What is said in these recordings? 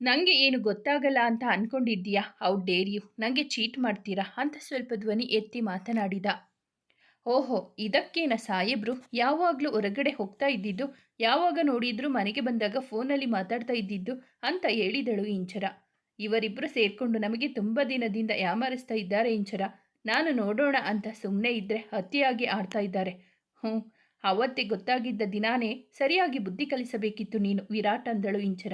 ನನಗೆ ಏನು ಗೊತ್ತಾಗಲ್ಲ ಅಂತ ಅಂದ್ಕೊಂಡಿದ್ದೀಯಾ ಔಟ್ ಡೇರಿಯು ನನಗೆ ಚೀಟ್ ಮಾಡ್ತೀರಾ? ಅಂತ ಸ್ವಲ್ಪ ಧ್ವನಿ ಎತ್ತಿ ಮಾತನಾಡಿದ. ಓಹೋ, ಇದಕ್ಕೇನ ಸಾಹೇಬ್ರು? ಯಾವಾಗಲೂ ಹೊರಗಡೆ ಹೋಗ್ತಾ ಇದ್ದಿದ್ದು, ಯಾವಾಗ ನೋಡಿದ್ರು ಮನೆಗೆ ಬಂದಾಗ ಫೋನಲ್ಲಿ ಮಾತಾಡ್ತಾ ಇದ್ದಿದ್ದು ಅಂತ ಹೇಳಿದಳು ಇಂಚರ. ಇವರಿಬ್ಬರು ಸೇರಿಕೊಂಡು ನಮಗೆ ತುಂಬ ದಿನದಿಂದ ಯಾಮಾರಿಸ್ತಾ ಇದ್ದಾರೆ ಇಂಚರ. ನಾನು ನೋಡೋಣ ಅಂತ ಸುಮ್ಮನೆ ಇದ್ದರೆ ಅತಿಯಾಗಿ ಆಡ್ತಾ ಇದ್ದಾರೆ. ಹ್ಞೂ ಅವತ್ತೇ ಗೊತ್ತಾಗಿದ್ದ ದಿನಾನೇ ಸರಿಯಾಗಿ ಬುದ್ಧಿ ಕಲಿಸಬೇಕಿತ್ತು ನೀನು, ವಿರಾಟ್ ಅಂದಳು ಇಂಚರ.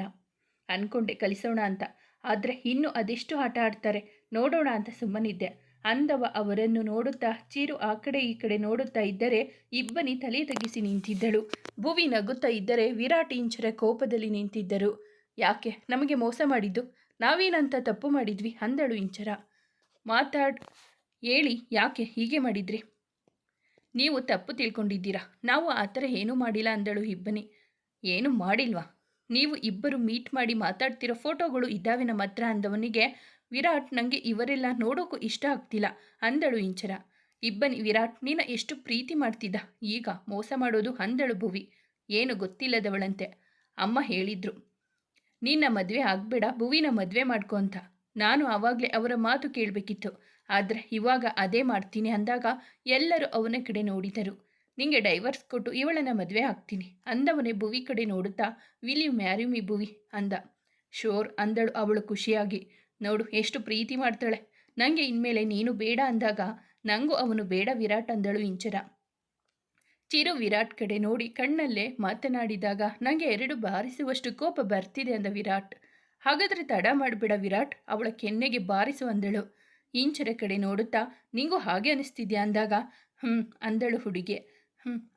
ಅನ್ಕೊಂಡೆ ಕಲಿಸೋಣ ಅಂತ. ಆದರೆ ಇನ್ನು ಅದೆಷ್ಟು ಆಟ ಆಡ್ತಾರೆ ನೋಡೋಣ ಅಂತ ಸುಮ್ಮನಿದ್ದೆ. ಅಂದವ ಅವರನ್ನು ನೋಡುತ್ತಾ ಚೀರು ಆ ಕಡೆ ಈ ಕಡೆ ನೋಡುತ್ತಾ ಇದ್ದರೆ ಇಬ್ಬನಿ ತಲೆ ತಗ್ಗಿಸಿ ನಿಂತಿದ್ದಳು. ಭುವಿ ನಗುತ್ತಾ ಇದ್ದರೆ ವಿರಾಟ್ ಇಂಚರ ಕೋಪದಲ್ಲಿ ನಿಂತಿದ್ದರು. ಯಾಕೆ ನಮಗೆ ಮೋಸ ಮಾಡಿದ್ದು? ನಾವೇನಂತ ತಪ್ಪು ಮಾಡಿದ್ವಿ ಅಂದಳು ಇಂಚರ. ಮಾತಾಡ್, ಹೇಳಿ ಯಾಕೆ ಹೀಗೆ ಮಾಡಿದ್ರಿ? ನೀವು ತಪ್ಪು ತಿಳ್ಕೊಂಡಿದ್ದೀರಾ? ನಾವು ಆ ಥರ ಏನೂ ಮಾಡಿಲ್ಲ ಅಂದಳು ಇಬ್ಬನಿ. ಏನು ಮಾಡಿಲ್ವಾ? ನೀವು ಇಬ್ಬರು ಮೀಟ್ ಮಾಡಿ ಮಾತಾಡ್ತಿರೋ ಫೋಟೋಗಳು ಇದ್ದಾವೆ ನಮ್ಮ ಹತ್ರ ಅಂದವನಿಗೆ, ವಿರಾಟ್ ನನಗೆ ಇವರೆಲ್ಲ ನೋಡೋಕ್ಕೂ ಇಷ್ಟ ಆಗ್ತಿಲ್ಲ ಅಂದಳು ಇಂಚರ. ಇಬ್ಬನಿ, ವಿರಾಟ್, ನೀನ ಎಷ್ಟು ಪ್ರೀತಿ ಮಾಡ್ತಿದ್ದ? ಈಗ ಮೋಸ ಮಾಡೋದು ಅಂದಳು ಭುವಿ. ಏನು ಗೊತ್ತಿಲ್ಲದವಳಂತೆ. ಅಮ್ಮ ಹೇಳಿದ್ರು. ನಿನ್ನ ಮದುವೆ ಆಗಬೇಡ, ಭುವಿನ ಮದುವೆ ಮಾಡ್ಕೊ ಅಂತ. ನಾನು ಆವಾಗಲೇ ಅವರ ಮಾತು ಕೇಳಬೇಕಿತ್ತು. ಆದರೆ ಇವಾಗ ಅದೇ ಮಾಡ್ತೀನಿ ಅಂದಾಗ ಎಲ್ಲರೂ ಅವನ ಕಡೆ ನೋಡಿದರು. ನಿಂಗೆ ಡೈವರ್ಸ್ ಕೊಟ್ಟು ಇವಳನ್ನ ಮದುವೆ ಹಾಕ್ತೀನಿ ಅಂದವನೇ ಭುವಿ ಕಡೆ ನೋಡುತ್ತಾ will you marry me Bhuvi? ಅಂದ. ಶೋರ್ ಅಂದಳು ಅವಳು ಖುಷಿಯಾಗಿ. ನೋಡು, ಎಷ್ಟು ಪ್ರೀತಿ ಮಾಡ್ತಾಳೆ. ನನಗೆ ಇನ್ಮೇಲೆ ನೀನು ಬೇಡ ಅಂದಾಗ ನಂಗೂ ಅವನು ಬೇಡ ವಿರಾಟ್ ಅಂದಳು ಇಂಚರ. ಚಿರು ವಿರಾಟ್ ಕಡೆ ನೋಡಿ ಕಣ್ಣಲ್ಲೇ ಮಾತನಾಡಿದಾಗ ನನಗೆ ಎರಡು ಬಾರಿಸುವಷ್ಟು ಕೋಪ ಬರ್ತಿದೆ, ಅಂದ ವಿರಾಟ್. ಹಾಗಾದರೆ ತಡ ಮಾಡಿಬಿಡ ವಿರಾಟ್, ಅವಳ ಕೆನ್ನೆಗೆ ಬಾರಿಸು, ಅಂದಳು. ಇಂಚರ ಕಡೆ ನೋಡುತ್ತಾ, ನಿಂಗೂ ಹಾಗೆ ಅನಿಸ್ತಿದ್ಯಾ? ಅಂದಾಗ ಹ್ಞೂ ಅಂದಳು ಹುಡುಗಿ.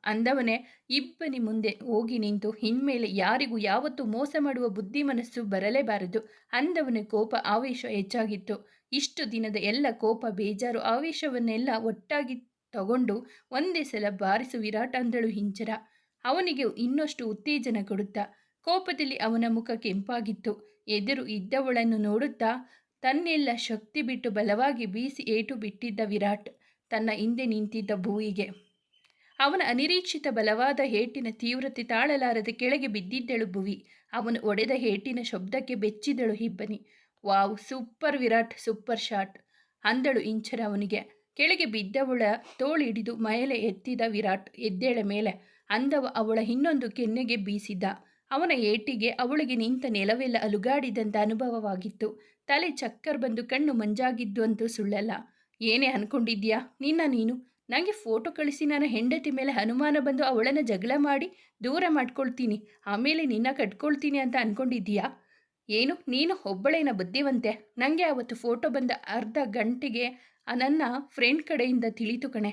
ಅಂದವನೇ, ಇಬ್ಬನಿ ಮುಂದೆ ಹೋಗಿ ನಿಂತು ಇನ್ಮೇಲೆ ಯಾರಿಗೂ ಯಾವತ್ತೂ ಮೋಸ ಮಾಡುವ ಬುದ್ಧಿ ಮನಸ್ಸು ಬರಲೇಬಾರದು ಅಂದವನ ಕೋಪ ಆವೇಶ ಹೆಚ್ಚಾಗಿತ್ತು. ಇಷ್ಟು ದಿನದ ಎಲ್ಲ ಕೋಪ ಬೇಜಾರು ಆವೇಶವನ್ನೆಲ್ಲ ಒಟ್ಟಾಗಿ ತಗೊಂಡು ಒಂದೇ ಸಲ ಬಾರಿಸು ವಿರಾಟ್ ಅಂದಳು ಹಿಂಚರ. ಅವನಿಗೆ ಇನ್ನಷ್ಟು ಉತ್ತೇಜನ ಕೊಡುತ್ತಾ. ಕೋಪದಲ್ಲಿ ಅವನ ಮುಖ ಕೆಂಪಾಗಿತ್ತು. ಎದುರು ಇದ್ದವಳನ್ನು ನೋಡುತ್ತಾ ತನ್ನೆಲ್ಲ ಶಕ್ತಿ ಬಿಟ್ಟು ಬಲವಾಗಿ ಬೀಸಿ ಏಟು ಬಿಟ್ಟಿದ್ದ ವಿರಾಟ್ ತನ್ನ ಹಿಂದೆ ನಿಂತಿದ್ದ ಭೂಯಿಗೆ ಅವನ ಅನಿರೀಕ್ಷಿತ ಬಲವಾದ ಹೇಟಿನ ತೀವ್ರತೆ ತಾಳಲಾರದೆ ಕೆಳಗೆ ಬಿದ್ದಿದ್ದಳು ಭುವಿ. ಅವನು ಒಡೆದ ಹೇಟಿನ ಶಬ್ದಕ್ಕೆ ಬೆಚ್ಚಿದಳು Hibbani. Wow, super Virat, super shot, ಅಂದಳು ಇಂಚರ ಅವನಿಗೆ. ಕೆಳಗೆ ಬಿದ್ದವಳ ತೋಳಿಡಿದು ಮೇಲೆ ಎತ್ತಿದ ವಿರಾಟ್ ಎದ್ದೇಳ ಮೇಲೆ ಅಂದವ ಅವಳ ಇನ್ನೊಂದು ಕೆನ್ನೆಗೆ ಬೀಸಿದ್ದ ಅವನ ಏಟಿಗೆ ಅವಳಿಗೆ ನಿಂತ ನೆಲವೆಲ್ಲ ಅಲುಗಾಡಿದಂಥ ಅನುಭವವಾಗಿತ್ತು. ತಲೆ ಚಕ್ಕರ್ ಬಂದು ಕಣ್ಣು ಮಂಜಾಗಿದ್ದು ಅಂತೂ ಸುಳ್ಳಲ್ಲ. ಏನೇ ಅನ್ಕೊಂಡಿದ್ಯಾ? ನಿನ್ನ ನೀನು? ನನಗೆ ಫೋಟೋ ಕಳಿಸಿ ನನ್ನ ಹೆಂಡತಿ ಮೇಲೆ ಅನುಮಾನ ಬಂದು ಅವಳನ್ನು ಜಗಳ ಮಾಡಿ ದೂರ ಮಾಡ್ಕೊಳ್ತೀನಿ, ಆಮೇಲೆ ನಿನ್ನ ಕಟ್ಕೊಳ್ತೀನಿ ಅಂತ ಅಂದ್ಕೊಂಡಿದ್ದೀಯಾ ಏನು, ನೀನು ಒಬ್ಬಳೇನ ಬುದ್ಧಿವಂತೆ? ನನಗೆ ಅವತ್ತು ಫೋಟೋ ಬಂದ ಅರ್ಧ ಗಂಟೆಗೆ ನನ್ನ ಫ್ರೆಂಡ್ ಕಡೆಯಿಂದ ತಿಳಿತು ಕಣೆ.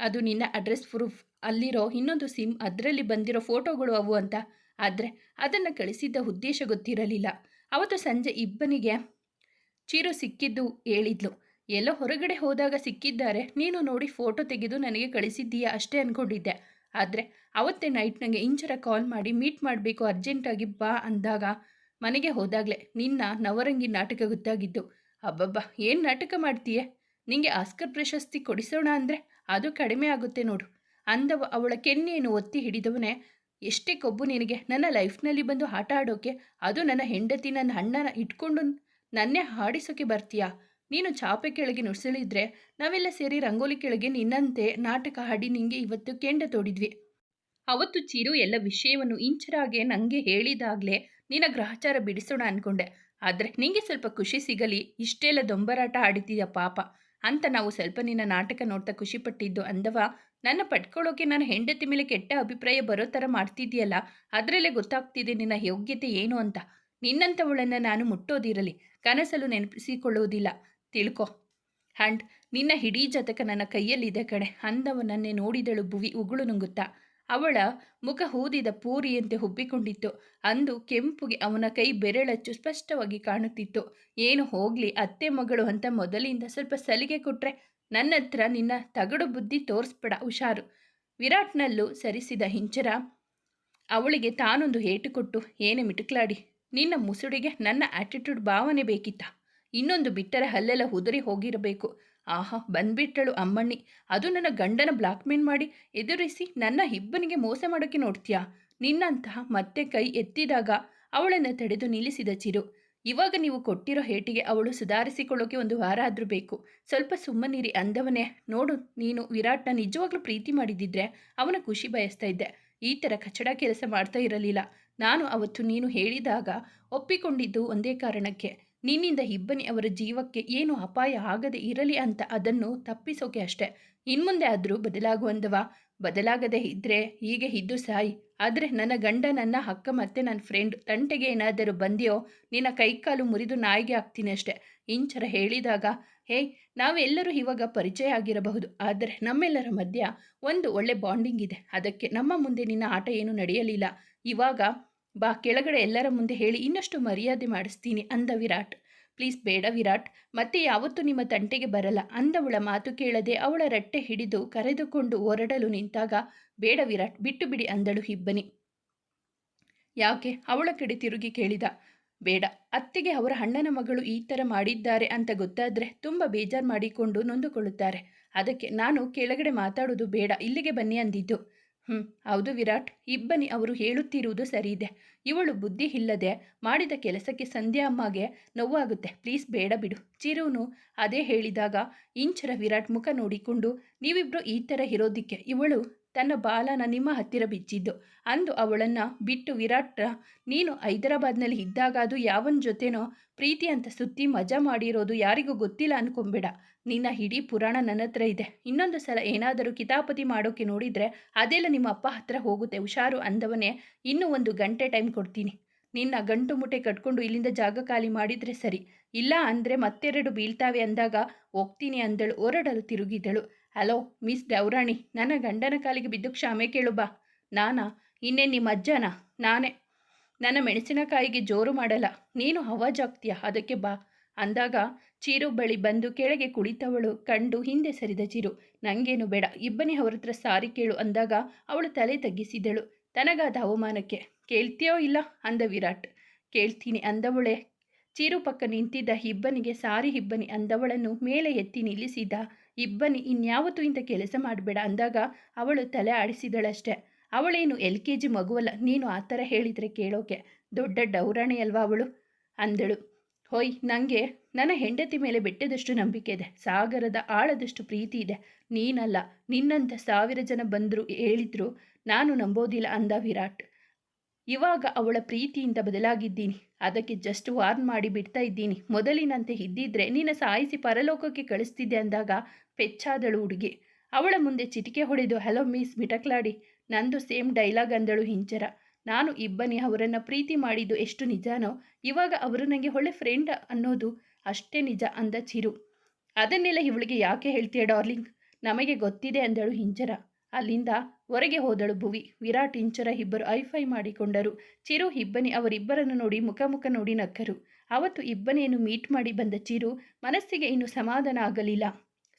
ಅದು ನಿನ್ನ ಅಡ್ರೆಸ್ ಪ್ರೂಫ್ ಅಲ್ಲಿರೋ ಇನ್ನೊಂದು ಸಿಮ್ ಅದರಲ್ಲಿ ಬಂದಿರೋ ಫೋಟೋಗಳು ಅವು ಅಂತ. ಆದರೆ ಅದನ್ನು ಕಳಿಸಿದ್ದ ಉದ್ದೇಶ ಗೊತ್ತಿರಲಿಲ್ಲ. ಅವತ್ತು ಸಂಜೆ ಇಬ್ಬನಿಗೆ ಚೀರು ಸಿಕ್ಕಿದ್ದು ಹೇಳಿದ್ಲು. ಎಲ್ಲೋ ಹೊರಗಡೆ ಹೋದಾಗ ಸಿಕ್ಕಿದ್ದಾರೆ. ನೀನು ನೋಡಿ ಫೋಟೋ ತೆಗೆದು ನನಗೆ ಕಳಿಸಿದ್ದೀಯಾ ಅಷ್ಟೇ ಅಂದ್ಕೊಂಡಿದ್ದೆ ಆದರೆ ಅವತ್ತೇ ನೈಟ್ ನನಗೆ ಇಂಚರ ಕಾಲ್ ಮಾಡಿ ಮೀಟ್ ಮಾಡಬೇಕು ಅರ್ಜೆಂಟಾಗಿ ಬಾ ಅಂದಾಗ ಮನೆಗೆ ಹೋದಾಗಲೇ ನಿನ್ನ ನವರಂಗಿ ನಾಟಕ ಗೊತ್ತಾಗಿದ್ದು. ಅಬ್ಬಬ್ಬ, ಏನು ನಾಟಕ ಮಾಡ್ತೀಯೆ? ನಿಂಗೆ ಆಸ್ಕರ್ ಪ್ರಶಸ್ತಿ ಕೊಡಿಸೋಣ ಅಂದರೆ ಅದು ಕಡಿಮೆ ಆಗುತ್ತೆ ನೋಡು. ಅಂದವ ಅವಳ ಕೆನ್ನೆಯನ್ನು ಒತ್ತಿ ಹಿಡಿದವನೇ, ಎಷ್ಟೇ ಕೊಬ್ಬು ನಿನಗೆ, ನನ್ನ ಲೈಫ್ನಲ್ಲಿ ಬಂದು ಆಟ ಆಡೋಕೆ ಅದು ನನ್ನ ಹೆಂಡತಿ, ನನ್ನ ಅಣ್ಣನ ಇಟ್ಕೊಂಡು ನನ್ನೇ ಹಾಡಿಸೋಕೆ ಬರ್ತೀಯಾ? ನೀನು ಚಾಪೆ ಕೆಳಗೆ ನುಡಿಸಲಿದ್ರೆ ನಾವೆಲ್ಲ ಸೇರಿ ರಂಗೋಲಿ ಕೆಳಗೆ ನಿನ್ನಂತೆ ನಾಟಕ ಹಾಡಿ ನಿಂಗೆ ಇವತ್ತು ಕೆಂಡ ತೋಡಿದ್ವಿ. ಅವತ್ತು ಚಿರು ಎಲ್ಲ ವಿಷಯವನ್ನು ಇಂಚರಾಗೆ ನನಗೆ ಹೇಳಿದಾಗಲೇ ನಿನ್ನ ಗ್ರಹಚಾರ ಬಿಡಿಸೋಣ ಅಂದ್ಕೊಂಡೆ ಆದರೆ ನಿಂಗೆ ಸ್ವಲ್ಪ ಖುಷಿ ಸಿಗಲಿ, ಇಷ್ಟೆಲ್ಲ ದೊಂಬರಾಟ ಆಡಿದ್ದೀಯ ಪಾಪ. ಅಂತ ನಾವು ಸ್ವಲ್ಪ ನಿನ್ನ ನಾಟಕ ನೋಡ್ತಾ ಖುಷಿಪಟ್ಟಿದ್ದು ಅಂದವ. ನನ್ನ ಪಟ್ಕೊಳ್ಳೋಕೆ ನನ್ನ ಹೆಂಡತಿ ಮೇಲೆ ಕೆಟ್ಟ ಅಭಿಪ್ರಾಯ ಬರೋ ಥರ ಮಾಡ್ತಿದ್ದೀಯಲ್ಲ, ಅದರಲ್ಲೇ ಗೊತ್ತಾಗ್ತಿದೆ ನಿನ್ನ ಯೋಗ್ಯತೆ ಏನು ಅಂತ. ನಿನ್ನಂಥವಳನ್ನು ನಾನು ಮುಟ್ಟೋದಿರಲಿ, ಕನಸಲು ನೆನಪಿಸಿಕೊಳ್ಳುವುದಿಲ್ಲ ತಿಳ್ಕೊ. ಹ್ಯಾಂಡ್ ನಿನ್ನ ಹಿಡೀ ಜತಕ ನನ್ನ ಕೈಯಲ್ಲಿದೆ ಕಡೆ ಅಂದವನನ್ನೇ ನೋಡಿದಳು ಭುವಿ ಉಗುಳು ನುಂಗುತ್ತಾ. ಅವಳ ಮುಖ ಹೂದಿದ ಪೂರಿಯಂತೆ ಹುಬ್ಬಿಕೊಂಡಿತ್ತು. ಅಂದು ಕೆಂಪುಗೆ ಅವನ ಕೈ ಬೆರಳಚ್ಚು ಸ್ಪಷ್ಟವಾಗಿ ಕಾಣುತ್ತಿತ್ತು. ಏನು ಹೋಗ್ಲಿ, ಅತ್ತೆ ಮಗಳು ಅಂತ ಮೊದಲಿಂದ ಸ್ವಲ್ಪ ಸಲಿಗೆ ಕೊಟ್ರೆ ನನ್ನ ಹತ್ರ ನಿನ್ನ ತಗಡು ಬುದ್ಧಿ ತೋರಿಸ್ಬೇಡ, ಹುಷಾರು. ವಿರಾಟ್ನಲ್ಲೂ ಸರಿಸಿದ ಹಿಂಚರ ಅವಳಿಗೆ ತಾನೊಂದು ಏಟು ಕೊಟ್ಟು, ಏನೇ ಮಿಟುಕ್ಲಾಡಿ, ನಿನ್ನ ಮುಸುಡಿಗೆ ನನ್ನ ಆಟಿಟ್ಯೂಡ್ ಭಾವನೆ ಬೇಕಿತ್ತ? ಇನ್ನೊಂದು ಬಿಟ್ಟರೆ ಹಲ್ಲೆಲ್ಲ ಉದುರಿ ಹೋಗಿರಬೇಕು. ಆಹಾ ಬಂದ್ಬಿಟ್ಟಳು ಅಮ್ಮಣ್ಣಿ. ಅದು ನನ್ನ ಗಂಡನ ಬ್ಲಾಕ್ಮೇಲ್ ಮಾಡಿ. ಎದುರಿಸಿ ನನ್ನ ಇಬ್ಬನಿಗೆ ಮೋಸ ಮಾಡೋಕ್ಕೆ ನೋಡ್ತೀಯಾ? ನಿನ್ನಂತಹ ಮತ್ತೆ ಕೈ ಎತ್ತಿದಾಗ ಅವಳನ್ನು ತಡೆದು ನಿಲ್ಲಿಸಿದ ಚಿರು. ಇವಾಗ ನೀವು ಕೊಟ್ಟಿರೋ ಹೇಟಿಗೆ ಅವಳು ಸುಧಾರಿಸಿಕೊಳ್ಳೋಕೆ ಒಂದು ವಾರ ಆದರೂ ಬೇಕು. ಸ್ವಲ್ಪ ಸುಮ್ಮನಿರಿ ಅಂದವನೇ ನೋಡು, ನೀನು ವಿರಾಟ್ನ ನಿಜವಾಗ್ಲೂ ಪ್ರೀತಿ ಮಾಡಿದ್ದಿದ್ರೆ ಅವನ ಖುಷಿ ಬಯಸ್ತಾ ಇದ್ದೆ. ಈ ಥರ ಕಚಡ ಕೆಲಸ ಮಾಡ್ತಾ ಇರಲಿಲ್ಲ. ನಾನು ಅವತ್ತು ನೀನು ಹೇಳಿದಾಗ ಒಪ್ಪಿಕೊಂಡಿದ್ದು ಒಂದೇ ಕಾರಣಕ್ಕೆ. ನಿನ್ನಿಂದ ಇಬ್ಬನಿ ಅವರ ಜೀವಕ್ಕೆ ಏನು ಅಪಾಯ ಆಗದೆ ಇರಲಿ ಅಂತ ಅದನ್ನು ತಪ್ಪಿಸೋಕೆ ಅಷ್ಟೆ. ಇನ್ಮುಂದೆ ಆದರೂ ಬದಲಾಗುವಂದವ ಬದಲಾಗದೆ ಇದ್ದರೆ ಹೀಗೆ ಇದ್ದು ಸಾಯಿ. ಆದರೆ ನನ್ನ ಗಂಡ ನನ್ನ ಅಕ್ಕ ಮತ್ತೆ ನನ್ನ ಫ್ರೆಂಡ್ ತಂಟೆಗೆ ಏನಾದರೂ ಬಂದಿಯೋ ನಿನ್ನ ಕೈಕಾಲು ಮುರಿದು ನಾಯಿಗೆ ಹಾಕ್ತೀನಿ ಅಷ್ಟೆ. ಇಂಚರ ಹೇಳಿದಾಗ ಹೇಯ್ ನಾವೆಲ್ಲರೂ ಇವಾಗ ಪರಿಚಯ ಆಗಿರಬಹುದು. ಆದರೆ ನಮ್ಮೆಲ್ಲರ ಮಧ್ಯ ಒಂದು ಒಳ್ಳೆ ಬಾಂಡಿಂಗ್ ಇದೆ. ಅದಕ್ಕೆ ನಮ್ಮ ಮುಂದೆ ನಿನ್ನ ಆಟ ಏನು ನಡೆಯಲಿಲ್ಲ. ಇವಾಗ ಬಾ, ಕೆಳಗಡೆ ಎಲ್ಲರ ಮುಂದೆ ಹೇಳಿ, ಇನ್ನಷ್ಟು ಮರ್ಯಾದೆ ಮಾಡಿಸ್ತೀನಿ, ಅಂದ ವಿರಾಟ್. ಪ್ಲೀಸ್, ಬೇಡ ವಿರಾಟ್, ಮತ್ತೆ ಯಾವತ್ತೂ ನಿಮ್ಮ ತಂಟೆಗೆ ಬರಲ್ಲ, ಅಂದವಳ ಮಾತು ಕೇಳದೆ ಅವಳ ರಟ್ಟೆ ಹಿಡಿದು ಕರೆದುಕೊಂಡು ಹೊರಡಲು ನಿಂತಾಗ, ಬೇಡ ವಿರಾಟ್, ಬಿಟ್ಟು ಬಿಡಿ ಅಂದಳು ಹಿಬ್ಬನಿ. ಯಾಕೆ? ಅವಳ ಕಡೆ ತಿರುಗಿ ಕೇಳಿದ. ಬೇಡ, ಅತ್ತೆಗೆ ಅವರ ಅಣ್ಣನ ಮಗಳು ಈ ಥರ ಮಾಡಿದ್ದಾರೆ ಅಂತ ಗೊತ್ತಾದರೆ ತುಂಬ ಬೇಜಾರು ಮಾಡಿಕೊಂಡು ನೊಂದುಕೊಳ್ಳುತ್ತಾರೆ. ಅದಕ್ಕೆ ನಾನು ಕೆಳಗಡೆ ಮಾತಾಡೋದು ಬೇಡ, ಇಲ್ಲಿಗೆ ಬನ್ನಿ ಅಂದಿದ್ದು. ಹ್ಞೂ ಹೌದು ವಿರಾಟ್. ಇಬ್ಬನಿ ಅವರು ಹೇಳುತ್ತಿರುವುದು ಸರಿ ಇದೆ ಇವಳು ಬುದ್ಧಿ ಇಲ್ಲದೆ ಮಾಡಿದ ಕೆಲಸಕ್ಕೆ ಸಂಧ್ಯಾ ಅಮ್ಮಗೆ ನೋವಾಗುತ್ತೆ. ಪ್ಲೀಸ್ ಬೇಡ ಬಿಡು. ಚಿರುನು ಅದೇ ಹೇಳಿದಾಗ ಇಂಚರ ವಿರಾಟ್ ಮುಖ ನೋಡಿಕೊಂಡು, ನೀವಿಬ್ರು ಈ ಥರ ಇರೋದಕ್ಕೆ ಇವಳು ತನ್ನ ಬಾಲನ ನಿಮ್ಮ ಹತ್ತಿರ ಬಿಚ್ಚಿದ್ದು. ಅಂದು ಅವಳನ್ನು ಬಿಟ್ಟು ವಿರಾಟ್ ನೀನು ಹೈದರಾಬಾದ್ನಲ್ಲಿ ಇದ್ದಾಗ ಅದು ಯಾವನ ಜೊತೆನೋ ಪ್ರೀತಿ ಅಂತ ಸುತ್ತಿ ಮಜಾ ಮಾಡಿರೋದು ಯಾರಿಗೂ ಗೊತ್ತಿಲ್ಲ ಅನ್ಕೊಂಬೇಡ ನಿನ್ನ ಇಡೀ ಪುರಾಣ ನನ್ನ ಹತ್ರ ಇದೆ. ಇನ್ನೊಂದು ಸಲ ಏನಾದರೂ ಕಿತಾಪತಿ ಮಾಡೋಕೆ ನೋಡಿದರೆ ಅದೆಲ್ಲ ನಿಮ್ಮ ಅಪ್ಪ ಹತ್ರ ಹೋಗುತ್ತೆ. ಹುಷಾರು ಅಂದವನೇ ಇನ್ನೂ ಒಂದು ಗಂಟೆ ಟೈಮ್ ಕೊಡ್ತೀನಿ. ನಿನ್ನ ಗಂಟು ಮುಟ್ಟೆ ಕಟ್ಕೊಂಡು ಇಲ್ಲಿಂದ ಜಾಗ ಖಾಲಿ ಮಾಡಿದರೆ ಸರಿ. ಇಲ್ಲ ಅಂದರೆ ಮತ್ತೆರಡು ಬೀಳ್ತಾವೆ ಅಂದಾಗ ಹೋಗ್ತೀನಿ ಅಂದಳು. ಹೊರಡಲು ತಿರುಗಿದಳು. ಹಲೋ, ಮಿಸ್ ದೌರಾಣಿ ನನ್ನ ಗಂಡನ ಕಾಲಿಗೆ ಬಿದ್ದು ಕ್ಷಮೆ ಕೇಳು ಬಾ. ನಾನಾ? ಇನ್ನೇ ನಿಮ್ಮ ಅಜ್ಜನ? ನಾನೇ? ನನ್ನ ಮೆಣಸಿನಕಾಯಿಗೆ ಜೋರು ಮಾಡಲ್ಲ. ನೀನು ಹವಾಜಾಗ್ತೀಯ ಅದಕ್ಕೆ ಬಾ. ಅಂದಾಗ ಚೀರು ಬಳಿ ಬಂದು ಕೆಳಗೆ ಕುಳಿತವಳು ಕಂಡು ಹಿಂದೆ ಸರಿದ ಚಿರು. ನಂಗೇನು ಬೇಡ, ಇಬ್ಬನೇ ಅವರ ಹತ್ರ ಸಾರಿ ಕೇಳು ಅಂದಾಗ ಅವಳು ತಲೆ ತಗ್ಗಿಸಿದಳು. ತನಗಾದ ಅವಮಾನಕ್ಕೆ ಕೇಳ್ತೀಯೋ ಇಲ್ಲ? ಅಂದ ವಿರಾಟ್. ಕೇಳ್ತೀನಿ ಅಂದವಳೆ. ಚೀರು ಪಕ್ಕ ನಿಂತಿದ್ದ ಇಬ್ಬನಿಗೆ ಸಾರಿ ಇಬ್ಬನಿ ಅಂದವಳನ್ನು ಮೇಲೆ ಎತ್ತಿ ನಿಲ್ಲಿಸಿದ ಇಬ್ಬನಿ, ಇನ್ಯಾವತ್ತೂ ಇಂಥ ಕೆಲಸ ಮಾಡಬೇಡ ಅಂದಾಗ ಅವಳು ತಲೆ ಆಡಿಸಿದಳಷ್ಟೆ. ಅವಳೇನು ಎಲ್ ಕೆ ಜಿ ಮಗುವಲ್ಲ, ನೀನು ಆ ಥರ ಹೇಳಿದರೆ ಕೇಳೋಕೆ ದೊಡ್ಡ ಡೌರಾಣಿ ಅಲ್ವಾ ಅವಳು? ಅಂದಳು. ಹೊಯ್ ನನಗೆ ನನ್ನ ಹೆಂಡತಿ ಮೇಲೆ ಬೆಟ್ಟದಷ್ಟು ನಂಬಿಕೆ ಇದೆ. ಸಾಗರದ ಆಳದಷ್ಟು ಪ್ರೀತಿ ಇದೆ. ನೀನಲ್ಲ ನಿನ್ನಂಥ ಸಾವಿರ ಜನ ಬಂದರು ಹೇಳಿದ್ರು, ನಾನು ನಂಬೋದಿಲ್ಲ ಅಂದ ವಿರಾಟ್. ಇವಾಗ ಅವಳ ಪ್ರೀತಿಯಿಂದ ಬದಲಾಗಿದ್ದೀನಿ. ಅದಕ್ಕೆ ಜಸ್ಟ್ ವಾರ್ನ್ ಮಾಡಿ ಬಿಡ್ತಾ ಇದ್ದೀನಿ. ಮೊದಲಿನಂತೆ ಇದ್ದಿದ್ರೆ ನಿನ್ನ ಸಾಯಿಸಿ ಪರಲೋಕಕ್ಕೆ ಕಳಿಸ್ತಿದ್ದೆ ಅಂದಾಗ ಪೆಚ್ಚಾದಳು ಹುಡುಗಿ. ಅವಳ ಮುಂದೆ ಚಿಟಿಕೆ ಹೊಡೆದು ಹಲೋ ಮಿಸ್ ಮಿಟಕ್ಲಾಡಿ. ನಂದು ಸೇಮ್ ಡೈಲಾಗ್ ಅಂದಳು ಹಿಂಚರ ನಾನು ಇಬ್ಬನಿ ಅವರನ್ನು ಪ್ರೀತಿ ಮಾಡಿದ್ದು ಎಷ್ಟು ನಿಜಾನೋ, ಇವಾಗ ಅವರು ನನಗೆ ಒಳ್ಳೆ ಫ್ರೆಂಡ್ ಅನ್ನೋದು ಅಷ್ಟೇ ನಿಜ ಅಂದ ಚಿರು. ಅದನ್ನೆಲ್ಲ ಇವಳಿಗೆ ಯಾಕೆ ಹೇಳ್ತೀಯ ಡಾರ್ಲಿಂಗ್? ನಮಗೆ ಗೊತ್ತಿದೆ ಅಂದಳು ಹಿಂಚರ. ಅಲ್ಲಿಂದ ಹೊರಗೆ ಹೋದಳು ಭುವಿ. ವಿರಾಟ್ ಇಂಚರ ಇಬ್ಬರು ಐಫೈ ಮಾಡಿಕೊಂಡರು. ಚಿರು, ಇಬ್ಬನಿ ಅವರಿಬ್ಬರನ್ನು ನೋಡಿ ಮುಖ ಮುಖ ನೋಡಿ ನಕ್ಕರು. ಅವತ್ತು ಇಬ್ಬನಿಯನ್ನು ಮೀಟ್ ಮಾಡಿ ಬಂದ ಚಿರು, ಮನಸ್ಸಿಗೆ ಇನ್ನು ಸಮಾಧಾನ ಆಗಲಿಲ್ಲ.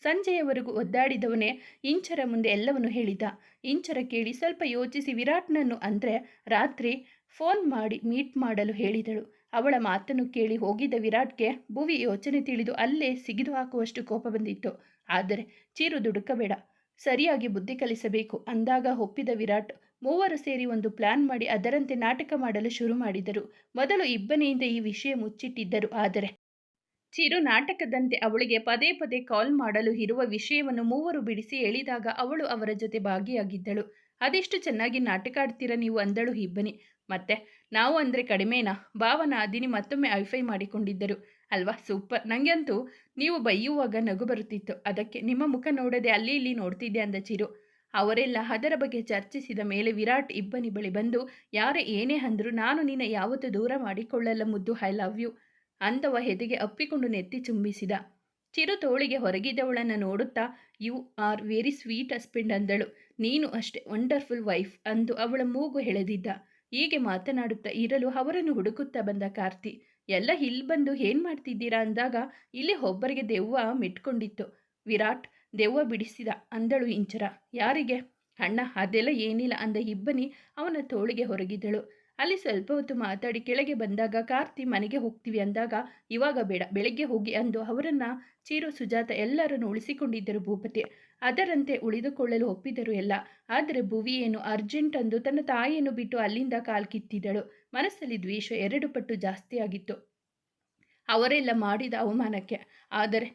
ಸಂಜೆಯವರೆಗೂ ಒದ್ದಾಡಿದವನೇ ಇಂಚರ ಮುಂದೆ ಎಲ್ಲವನ್ನು ಹೇಳಿದ. ಇಂಚರ ಕೇಳಿ ಸ್ವಲ್ಪ ಯೋಚಿಸಿ ವಿರಾಟ್ನನ್ನು ಅಂದರೆ ರಾತ್ರಿ ಫೋನ್ ಮಾಡಿ ಮೀಟ್ ಮಾಡಲು ಹೇಳಿದಳು. ಅವಳ ಮಾತನ್ನು ಕೇಳಿ ಹೋಗಿದ್ದ ವಿರಾಟ್ಗೆ ಭುವಿ ಯೋಚನೆ ತಿಳಿದು ಅಲ್ಲೇ ಸಿಗಿದು ಹಾಕುವಷ್ಟು ಕೋಪ ಬಂದಿತ್ತು. ಆದರೆ ಚೀರು ದುಡುಕಬೇಡ, ಸರಿಯಾಗಿ ಬುದ್ಧಿ ಕಲಿಸಬೇಕು ಅಂದಾಗ ಒಪ್ಪಿದ ವಿರಾಟ್, ಮೂವರು ಸೇರಿ ಒಂದು ಪ್ಲಾನ್ ಮಾಡಿ ಅದರಂತೆ ನಾಟಕ ಮಾಡಲು ಶುರು ಮಾಡಿದರು. ಮೊದಲು ಇಬ್ಬನಿಯಿಂದ ಈ ವಿಷಯ ಮುಚ್ಚಿಟ್ಟಿದ್ದರು. ಆದರೆ ಚಿರು ನಾಟಕದಂತೆ ಅವಳಿಗೆ ಪದೇ ಪದೇ ಕಾಲ್ ಮಾಡಲು ಇರುವ ವಿಷಯವನ್ನು ಮೂವರು ಬಿಡಿಸಿ ಹೇಳಿದಾಗ ಅವಳು ಅವರ ಜೊತೆ ಭಾಗಿಯಾಗಿದ್ದಳು. ಅದೆಷ್ಟು ಚೆನ್ನಾಗಿ ನಾಟಕ ಆಡ್ತೀರ ನೀವು? ಅಂದಳು ಇಬ್ಬನಿ. ಮತ್ತೆ ನಾವು ಅಂದರೆ ಕಡಿಮೆನಾ? ಭಾವನ, ದಿನಿ ಮತ್ತೊಮ್ಮೆ ಐಫೈ ಮಾಡಿಕೊಂಡಿದ್ದರು. ಅಲ್ವಾ? ಸೂಪರ್. ನನಗಂತೂ ನೀವು ಬೈಯುವಾಗ ನಗು ಬರುತ್ತಿತ್ತು. ಅದಕ್ಕೆ ನಿಮ್ಮ ಮುಖ ನೋಡದೆ ಅಲ್ಲಿ ಇಲ್ಲಿ ನೋಡ್ತಿದ್ದೆ ಅಂದ ಚಿರು. ಅವರೆಲ್ಲ ಅದರ ಬಗ್ಗೆ ಚರ್ಚಿಸಿದ ಮೇಲೆ ವಿರಾಟ್ ಇಬ್ಬನಿ ಬಳಿ ಬಂದು, ಯಾರೇ ಏನೇ ಅಂದರೂ ನಾನು ನಿನ್ನ ಯಾವತ್ತೂ ದೂರ ಮಾಡಿಕೊಳ್ಳಲ್ಲ ಮುದ್ದು, ಐ ಲವ್ ಯು ಅಂದವ ಹೆದೆಗೆ ಅಪ್ಪಿಕೊಂಡು ನೆತ್ತಿ ಚುಂಬಿಸಿದ. ಚಿರು ತೋಳಿಗೆ ಹೊರಗಿದ್ದವಳನ್ನು ನೋಡುತ್ತಾ, you are very sweet husband ಅಂದಳು. ನೀನು ಅಷ್ಟೇ ವಂಡರ್ಫುಲ್ ವೈಫ್ ಅಂದು ಅವಳ ಮೂಗು ಎಳೆದಿದ್ದ ಹೀಗೆ ಮಾತನಾಡುತ್ತಾ ಇರಲು ಅವರನ್ನು ಹುಡುಕುತ್ತಾ ಬಂದ ಕಾರ್ತಿ, ಎಲ್ಲ ಇಲ್ಲಿ ಬಂದು ಏನು ಮಾಡ್ತಿದ್ದೀರಾ ಅಂದಾಗ ಇಲ್ಲಿ ಒಬ್ಬರಿಗೆ ದೆವ್ವ ಮೆಟ್ಕೊಂಡಿತ್ತು. ವಿರಾಟ್, ದೆವ್ವ ಬಿಡಿಸಿದ, ಅಂದಳು ಇಂಚರ. ಯಾರಿಗೆ? ಅಣ್ಣ, ಅದೆಲ್ಲ ಏನಿಲ್ಲ ಅಂದ ಇಬ್ಬನಿ ಅವನ ತೋಳಿಗೆ ಹೊರಗಿದ್ದಳು. ಅಲ್ಲಿ ಸ್ವಲ್ಪ ಹೊತ್ತು ಮಾತಾಡಿ ಕೆಳಗೆ ಬಂದಾಗ, ಕಾರ್ತಿ ಮನೆಗೆ ಹೋಗ್ತೀವಿ ಅಂದಾಗ, ಇವಾಗ ಬೇಡ ಬೆಳಗ್ಗೆ ಹೋಗಿ ಅಂದು ಅವರನ್ನು ಚೀರು, ಸುಜಾತ ಎಲ್ಲರನ್ನು ಉಳಿಸಿಕೊಂಡಿದ್ದರು ಭೂಪತಿ. ಅದರಂತೆ ಉಳಿದುಕೊಳ್ಳಲು ಒಪ್ಪಿದರು ಎಲ್ಲ. ಆದರೆ ಭುವಿಯೇನು ಅರ್ಜೆಂಟ್ ಅಂದು ತನ್ನ ತಾಯಿಯನ್ನು ಬಿಟ್ಟು ಅಲ್ಲಿಂದ ಕಾಲ್ಕಿತ್ತಿದ್ದಳು ಮನಸ್ಸಲ್ಲಿ ದ್ವೇಷ ಎರಡು ಪಟ್ಟು ಜಾಸ್ತಿಯಾಗಿತ್ತು ಅವರೆಲ್ಲ ಮಾಡಿದ ಅವಮಾನಕ್ಕೆ. ಆದರೆ